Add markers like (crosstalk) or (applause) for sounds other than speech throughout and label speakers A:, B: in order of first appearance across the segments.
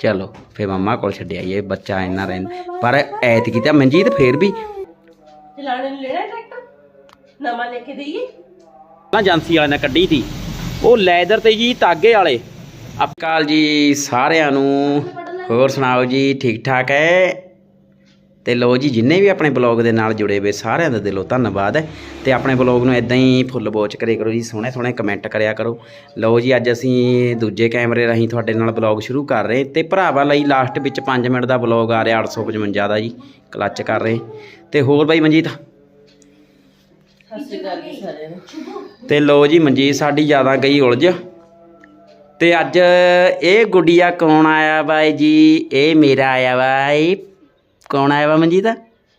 A: ਚਲੋ ਫੇ ਮੰਮਾ ਕੋਲ ਛੱਡਿਆ ਇਹ ਬੱਚਾ ਇੰਨਾ ਰਹਿੰਦਾ ਪਰ ਐਤਕੀ ਤਾਂ ਮਨਜੀਤ ਫੇਰ ਵੀ
B: ਚਲਾਣੇ ਨੂੰ ਲੈਣਾ ਟਰੈਕਟਰ? ਨਵਾਂ ਲੈ ਕੇ ਦਈਏ?
A: ਨਾ ਏਜੰਸੀ ਵਾਲੇ ਨੇ ਕੱਢੀ ਸੀ। ਉਹ ਲੈਦਰ ਤੇ ਜੀ ਤਾਗੇ ਵਾਲੇ। ਅਕਾਲ ਜੀ ਸਾਰਿਆਂ ਨੂੰ। ਹੋਰ ਸੁਣਾਓ ਜੀ ਠੀਕ ਠਾਕ ਹੈ? ਤੇ ਲੋ ਜੀ ਜਿੰਨੇ ਵੀ ਆਪਣੇ ਬਲੌਗ ਦੇ ਨਾਲ ਜੁੜੇ ਹੋਏ ਸਾਰਿਆਂ ਦਾ ਦਿਲੋਂ ਧੰਨਵਾਦ ਹੈ। ਤੇ ਆਪਣੇ ਬਲੌਗ ਨੂੰ ਇਦਾਂ ਹੀ ਫੁੱਲ ਬੋਚ ਕਰਿਆ ਕਰੋ ਜੀ ਸੋਹਣੇ ਸੋਹਣੇ ਕਮੈਂਟ ਕਰਿਆ ਕਰੋ। ਲੋ ਜੀ ਅੱਜ ਅਸੀਂ ਦੂਜੇ ਕੈਮਰੇ ਰਾਹੀਂ ਤੁਹਾਡੇ ਨਾਲ ਬਲੌਗ ਸ਼ੁਰੂ ਕਰ ਰਹੇ ਤੇ ਭਰਾਵਾਂ ਲਈ ਲਾਸਟ ਵਿੱਚ 5 ਮਿੰਟ ਦਾ ਬਲੌਗ ਆ ਰਿਹਾ 855 ਦਾ ਜੀ ਕਲੱਚ ਕਰ ਰਹੇ ਤੇ ਹੋਰ ਬਾਈ ਮਨਜੀਤ? ਤੇ ਲੋ ਜੀ ਮਨਜੀਤ ਸਾਡੀ ਜ਼ਿਆਦਾ ਗਈ ਉਲਝ। ਤੇ ਅੱਜ ਇਹ ਗੁੱਡੀਆ ਕੌਣ ਆਇਆ ਬਾਈ ਜੀ? ਇਹ ਮੇਰਾ ਆਇਆ ਬਾਈ ਕੌਣ ਆਇਆ ਵਾ ਮਨਜੀਤ?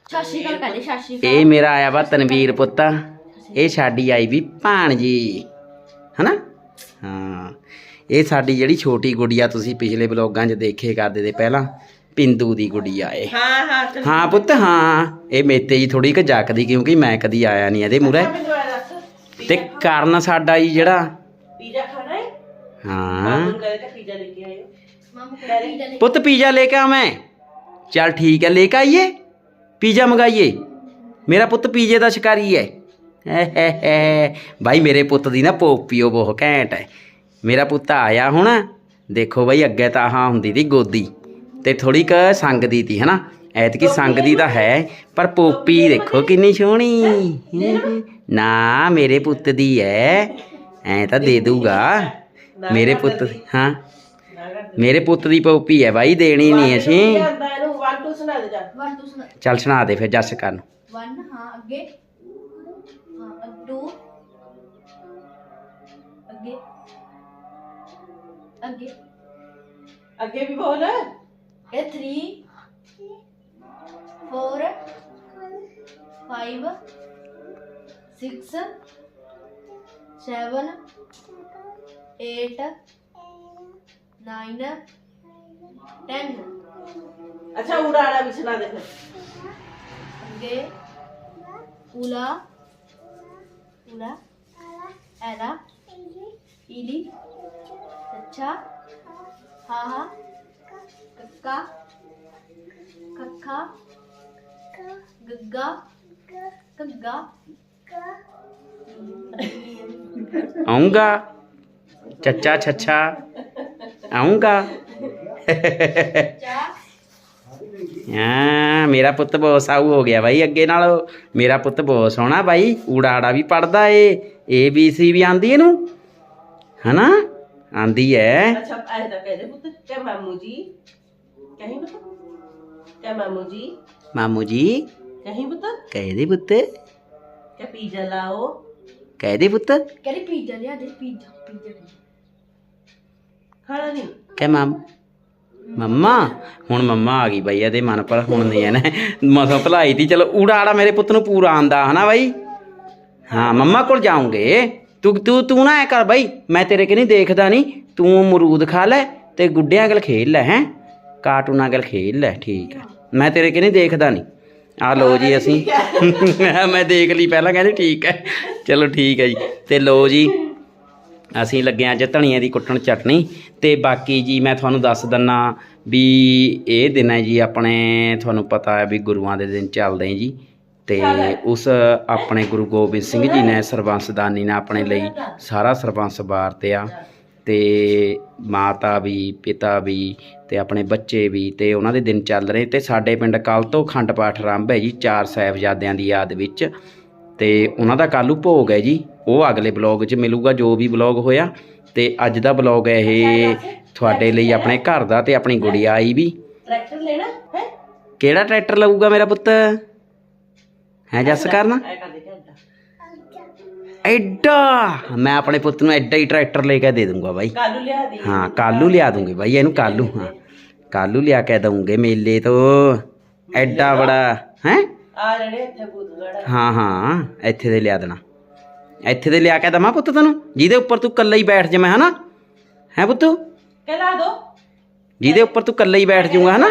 C: ਸ਼ਾਸ਼ੀ ਕਾਲ ਕਹਿੰਦੇ ਸ਼ਾਸ਼ੀ
A: ਇਹ ਮੇਰਾ ਆਇਆ ਵਾ ਤਨਵੀਰ ਪੁੱਤ। ਇਹ ਸਾਡੀ ਆਈ ਵੀ ਭਾਣਜੀ। ਹਨਾ? ਹਾਂ। ਇਹ ਸਾਡੀ ਜਿਹੜੀ ਛੋਟੀ ਗੁੱਡੀਆ ਤੁਸੀਂ ਪਿਛਲੇ ਬਲੌਗਾਂ 'ਚ ਦੇਖੇ ਕਰਦੇ ਤੇ ਪਹਿਲਾਂ ਪਿੰਦੂ ਦੀ ਗੁੱਡੀਆ ਏ
B: ਹਾਂ ਹਾਂ
A: ਹਾਂ ਪੁੱਤ ਹਾਂ। ਇਹ ਮੇਤੇ ਜੀ ਥੋੜੀ ਕੁ ਜੱਕਦੀ ਕਿਉਂਕਿ ਮੈਂ ਕਦੀ ਆਇਆ ਨਹੀਂ ਇਹਦੇ ਮੂਰੇ
B: ਮੈਨੂੰ ਦੱਸ।
A: ਤੇ ਕਾਰਨ ਸਾਡਾ ਜੀ ਜਿਹੜਾ।
B: ਪੀਜ਼ਾ ਖਾਣਾ ਹੈ
A: ਹਾਂ।
B: ਮਾਮੂ ਨੂੰ ਕਹਿੰਦੇ ਪੀਜ਼ਾ ਲੈ ਕੇ ਆਇਓ।
C: ਮਾਮੂ ਕਹਿੰਦੇ
A: ਪੁੱਤ ਪੀਜ਼ਾ ਲੈ ਕੇ ਆਵੇਂ ਚੱਲ ਠੀਕ ਹੈ ਲੈ ਕੇ ਆਈਏ? ਪੀਜ਼ਾ ਮੰਗਾਈਏ? ਮੇਰਾ ਪੁੱਤ ਪੀਜ਼ੇ ਦਾ ਸ਼ਿਕਾਰੀ ਹੈ। ਹੈ, ਬਾਈ ਮੇਰੇ ਪੁੱਤ ਦੀ ਨਾ ਪੋਪੀਓ ਬਹੁਤ ਘੈਂਟ ਹੈ। ਮੇਰਾ ਪੁੱਤ ਆਇਆ ਹੁਣ ਦੇਖੋ ਬਾਈ ਅੱਗੇ ਤਾਂ ਆਹ ਹੁੰਦੀ ਤੀ ਗੋਦੀ ਤੇ ਥੋੜੀ ਕ ਸੰਗਦੀ ਤੀ ਹਨਾ? ਐਤਕੀ ਸੰਗਦੀ ਤਾਂ ਹੈ ਪਰ ਪੋਪੀ ਦੇਖੋ ਕਿੰਨੀ ਸੋਹਣੀ। ਨਾ ਮੇਰੇ ਪੁੱਤ ਦੀ ਹੈ ਐ ਤਾਂ ਦੇ ਦੂਗਾ। ਮੇਰੇ ਪੁੱਤ ਹਾਂ। ਮੇਰੇ ਪੁੱਤ ਦੀ ਪੋਪੀ ਹੈ ਬਾਈ ਦੇਣੀ ਨਹੀਂ ਅਸੀਂ।
B: ਸੁਣਾ ਦੇ ਜਾ
C: ਸੁਣਾ।
A: ਚੱਲ ਸੁਣਾ ਦੇ ਫਿਰ ਜੱਸ ਕਰਨ।
C: ਵਨ ਹਾਂ ਅੱਗੇ। ਹਾਂ ਟੂ ਅੱਗੇ। ਅੱਗੇ।
B: ਅੱਗੇ ਵੀ ਬੋਲ।
C: ਇਹ 3 4 5 6 7 8 9 10
B: ਅੱਛਾ ਉਡਾੜਾ ਵੀ ਸੁਣਾ ਦੇ ਫਿਰ।
C: ਅੱਗੇ। ਉਲਾ ਉਲਾ ਐਲਾ ਈਲੀ ਅੱਛਾ ਹਾਂ ਹਾਂ। ਕੱਕਾ। ਕੱਖਾ। ਗੱਗਾ। ਕੱਗਾ
A: ਆਉਂਗਾ ਚੱਚਾ ਛੱਛਾ। ਹਾਂ ਮੇਰਾ ਪੁੱਤ ਬਹੁਤ ਸਾਊ ਹੋ ਗਿਆ ਬਾਈ ਅੱਗੇ ਨਾਲ। ਮੇਰਾ ਪੁੱਤ ਬਹੁਤ ਸੋਹਣਾ ਬਾਈ ਊੜਾੜਾ ਵੀ ਪੜਦਾ ਏ ਏ ਬੀ ਸੀ ਵੀ ਆਂਦੀ ਇਹਨੂੰ। ਹਨਾ? ਆਂਦੀ ਐ।
B: ਅੱਛਾ ਕਹਦੇ ਪੁੱਤ ਮਾਮੂ ਜੀ। ਕਹੀਂ ਪੁੱਤ? ਕਿ ਮਾਮੂ ਜੀ?
A: ਮਾਮੂ ਜੀ?
B: ਕਹੀਂ ਪੁੱਤ?
A: ਕਹਦੇ ਪੁੱਤ।
B: ਕਿ ਪੀਜ਼ਾ ਲਾਓ।
A: ਕਹਦੇ ਪੁੱਤ।
C: ਕਹਿੰਦੀ ਪੀਜ਼ਾ ਲਿਆ ਦੇ ਪੀਜ਼ਾ ਪੀਜ਼ਾ।
B: ਖਾਣਾ ਨਹੀਂ।
A: ਕਹਿ ਮਾਮ ਮੰਮਾ ਹੁਣ ਮੰਮਾ ਆ ਗਈ ਬਾਈ ਇਹਦੇ ਮਨ ਪਰ ਹੁਣ ਨਹੀਂ ਇਹਨੇ ਮਸਾ ਭਲਾਈ ਦੀ ਚਲੋ ਊੜਾੜਾ ਮੇਰੇ ਪੁੱਤ ਨੂੰ ਪੂਰਾ ਆਂਦਾ ਹਨਾ ਬਾਈ ਹਾਂ ਮੰਮਾ ਕੋਲ ਜਾਉਂਗੇ ਤੂੰ ਤੂੰ ਤੂੰ ਨਾ ਐ ਕਰ ਬਾਈ ਮੈਂ ਤੇਰੇ ਕਿ ਨਹੀਂ ਦੇਖਦਾ ਨਹੀਂ ਤੂੰ ਅਮਰੂਦ ਖਾ ਲੈ ਤੇ ਗੁੱਡਿਆਂ ਗਲ ਖੇਲ ਲੈ ਹੈ ਕਾਰਟੂਨਾਂ ਗਲ ਖੇਲ ਲੈ ਠੀਕ ਹੈ ਮੈਂ ਤੇਰੇ ਕਿ ਨਹੀਂ ਦੇਖਦਾ ਨਹੀਂ ਆ ਲੋ ਜੀ ਅਸੀਂ ਮੈਂ ਦੇਖ ਲਈ ਪਹਿਲਾਂ ਕਹਿੰਦੇ ਠੀਕ ਹੈ ਚਲੋ ਠੀਕ ਹੈ ਜੀ ਤੇ ਲੋ ਜੀ ਅਸੀਂ ਲੱਗੇ ਅੱਜ ਧਣੀਆਂ ਦੀ ਕੁੱਟਣ ਚਟਨੀ ਤੇ ਬਾਕੀ ਜੀ ਮੈਂ ਤੁਹਾਨੂੰ ਦੱਸ ਦਿੰਨਾ ਵੀ ਇਹ ਦਿਨ ਹੈ ਜੀ ਆਪਣੇ ਤੁਹਾਨੂੰ ਪਤਾ ਹੈ ਵੀ ਗੁਰੂਆਂ ਦੇ ਦਿਨ ਚੱਲਦੇ ਜੀ ਤੇ ਉਸ ਆਪਣੇ ਗੁਰੂ ਗੋਬਿੰਦ ਸਿੰਘ ਜੀ ਨੇ ਸਰਬੰਸਦਾਨੀ ਨੇ ਆਪਣੇ ਲਈ ਸਾਰਾ ਸਰਬੰਸ ਵਾਰਤਿਆ ਤੇ ਮਾਤਾ ਵੀ ਪਿਤਾ ਵੀ ਤੇ ਆਪਣੇ ਬੱਚੇ ਵੀ ਤੇ ਉਹਨਾਂ ਦੇ ਦਿਨ ਚੱਲ ਰਹੇ ਤੇ ਸਾਡੇ ਪਿੰਡ ਕੱਲ ਤੋਂ ਅਖੰਡ ਪਾਠ ਆਰੰਭ ਹੈ ਜੀ ਚਾਰ ਸਾਹਿਬਜ਼ਾਦਿਆਂ ਦੀ ਯਾਦ ਵਿੱਚ ਤੇ ਉਹਨਾਂ ਦਾ ਕੱਲ੍ਹ ਨੂੰ ਭੋਗ ਹੈ ਜੀ। ਉਹ ਅਗਲੇ ਬਲੌਗ 'ਚ ਮਿਲੂਗਾ ਜੋ ਵੀ ਬਲੌਗ ਹੋਇਆ। ਤੇ ਅੱਜ ਦਾ ਬਲੌਗ ਹੈ ਇਹ ਤੁਹਾਡੇ ਲਈ ਆਪਣੇ ਘਰ ਦਾ ਤੇ ਆਪਣੀ ਗੁੜੀਆ ਆਈ ਵੀ।
B: ਟਰੈਕਟਰ ਲੈਣਾ ਹੈ?
A: ਕਿਹੜਾ ਟਰੈਕਟਰ ਲਊਗਾ ਮੇਰਾ ਪੁੱਤ? ਹੈ ਜੱਸ ਕਰਨਾ?
B: ਐਡਾ!
A: ਮੈਂ ਆਪਣੇ ਪੁੱਤ ਨੂੰ ਐਡਾ ਹੀ ਟਰੈਕਟਰ ਲੈ ਕੇ ਦੇ ਦੂੰਗਾ ਬਾਈ।
B: ਕਾਲੂ ਲਿਆ ਦੀ।
A: ਹਾਂ ਕਾਲੂ ਲਿਆ ਦੂੰਗੇ ਬਾਈ ਇਹਨੂੰ ਕਾਲੂ ਹਾਂ। ਕਾਲੂ ਲਿਆ ਕੇ ਦਊਂਗੇ ਮੇਲੇ ਤੋਂ। ਐਡਾ ਬੜਾ ਹੈ?
B: ਆ ਜਿਹੜੇ ਇੱਥੇ ਬੂਦਗੜ
A: ਹਾਂ ਹਾਂ ਇੱਥੇ ਦੇ ਲਿਆ ਦੇਣਾ। ਇੱਥੇ ਦੇ ਲਿਆ ਕੇ ਦਵਾਂ ਪੁੱਤ ਤੈਨੂੰ ਜਿਹਦੇ ਉੱਪਰ ਤੂੰ ਇਕੱਲਾ ਹੀ ਬੈਠ ਜਾਵੇਂ ਹਨਾ? ਹੈ ਪੁੱਤੂ?
B: ਕਹਿ ਦੋ।
A: ਜਿਹਦੇ ਉੱਪਰ ਤੂੰ ਇਕੱਲਾ ਹੀ ਬੈਠ ਜਾਊਗਾ ਹਨਾ?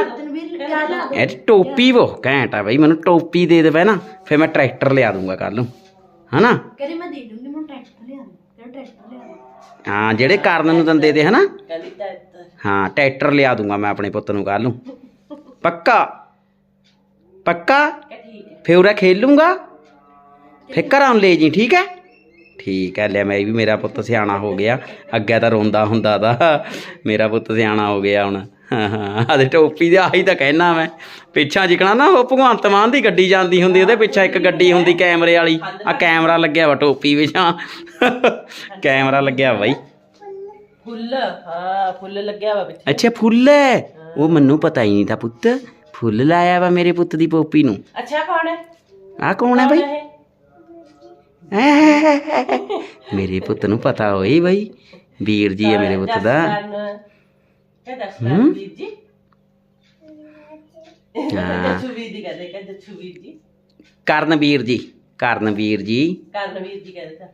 A: ਇਹ ਟੋਪੀ ਉਹ ਘੈਂਟ ਆ ਬਈ ਮੈਨੂੰ ਟੋਪੀ ਦੇ ਦੇਵੇ ਨਾ ਫਿਰ ਮੈਂ ਟਰੈਕਟਰ ਲਿਆ ਦੂੰਗਾ ਕੱਲ ਨੂੰ ਹਨਾ?
C: ਕਹਿੰਦੀ ਮੈਂ ਦੇ ਦੂੰਗੀ ਮੈਨੂੰ ਟਰੈਕਟਰ ਲਿਆ ਦੇ ਟਰੈਕਟਰ ਲਿਆ ਦੇ।
A: ਹਾਂ ਜਿਹੜੇ ਕਾਰਨ ਨੂੰ ਦੰਦੇ ਤੇ ਹਨਾ?
B: ਤਾਂ
A: ਹਾਂ ਟਰੈਕਟਰ ਲਿਆ ਦੂੰਗਾ ਮੈਂ ਆਪਣੇ ਪੁੱਤ ਨੂੰ ਕੱਲ ਨੂੰ। ਪੱਕਾ? ਪੱਕਾ? ਫਿਰ ਉਰੇ ਖੇਲ ਲੂੰਗਾ ਫਿਰ ਘਰਾਂ ਨੂੰ ਲੈ ਜੀ ਠੀਕ ਹੈ? ਠੀਕ ਹੈ ਲੈ ਮੈਂ ਵੀ ਮੇਰਾ ਪੁੱਤ ਸਿਆਣਾ ਹੋ ਗਿਆ। ਅੱਗੇ ਤਾਂ ਰੋਂਦਾ ਹੁੰਦਾ ਦਾ ਮੇਰਾ ਪੁੱਤ ਸਿਆਣਾ ਹੋ ਗਿਆ ਹੁਣ। ਹਾਂ ਟੋਪੀ ਦੇ ਆਹੀ ਤਾਂ ਕਹਿਣਾ ਮੈਂ। ਪਿੱਛਾ ਜਿਕਣਾ ਨਾ ਉਹ ਭਗਵੰਤ ਮਾਨ ਦੀ ਗੱਡੀ ਜਾਂਦੀ ਹੁੰਦੀ ਉਹਦੇ ਪਿੱਛੇ ਇੱਕ ਗੱਡੀ ਹੁੰਦੀ ਕੈਮਰੇ ਵਾਲੀ। ਆ ਕੈਮਰਾ ਲੱਗਿਆ ਵਾ ਟੋਪੀ ਵਿੱਚ ਕੈਮਰਾ ਲੱਗਿਆ ਬਾਈ।
B: ਫੁੱਲ ਹਾਂ ਫੁੱਲ ਲੱਗਿਆ ਵਾ ਵਿੱਚ
A: ਅੱਛਾ ਫੁੱਲ ਹੈ? ਉਹ ਮੈਨੂੰ ਪਤਾ ਹੀ ਨਹੀਂ ਤਾਂ ਪੁੱਤ। ਫੁੱਲ ਲਾਇਆ ਵਾ ਮੇਰੇ ਪੁੱਤ ਦੀ ਪੋਪੀ ਨੂੰ।
B: ਅੱਛਾ ਕੌਣ ਹੈ?
A: ਆ ਕੌਣ ਹੈ ਬਾਈ? ਮੇਰੇ ਪੁੱਤ ਨੂੰ ਪਤਾ ਹੋਈ ਬਈ। ਵੀਰ ਜੀ ਹੈ ਮੇਰੇ ਪੁੱਤ ਦਾ।
B: ਜੀ?
A: ਹਾਂ।
B: ਜੱਛੂ ਵੀਰ ਜੀ ਕਹਿੰਦੇ ਕਿ ਜੱਛੂ ਵੀਰ ਜੀ।
A: ਕਰਨ ਵੀਰ ਜੀ ਕਰਨ ਵੀਰ ਜੀ।
B: ਕਰਨ ਵੀਰ ਜੀ ਕਹਿੰਦੇ।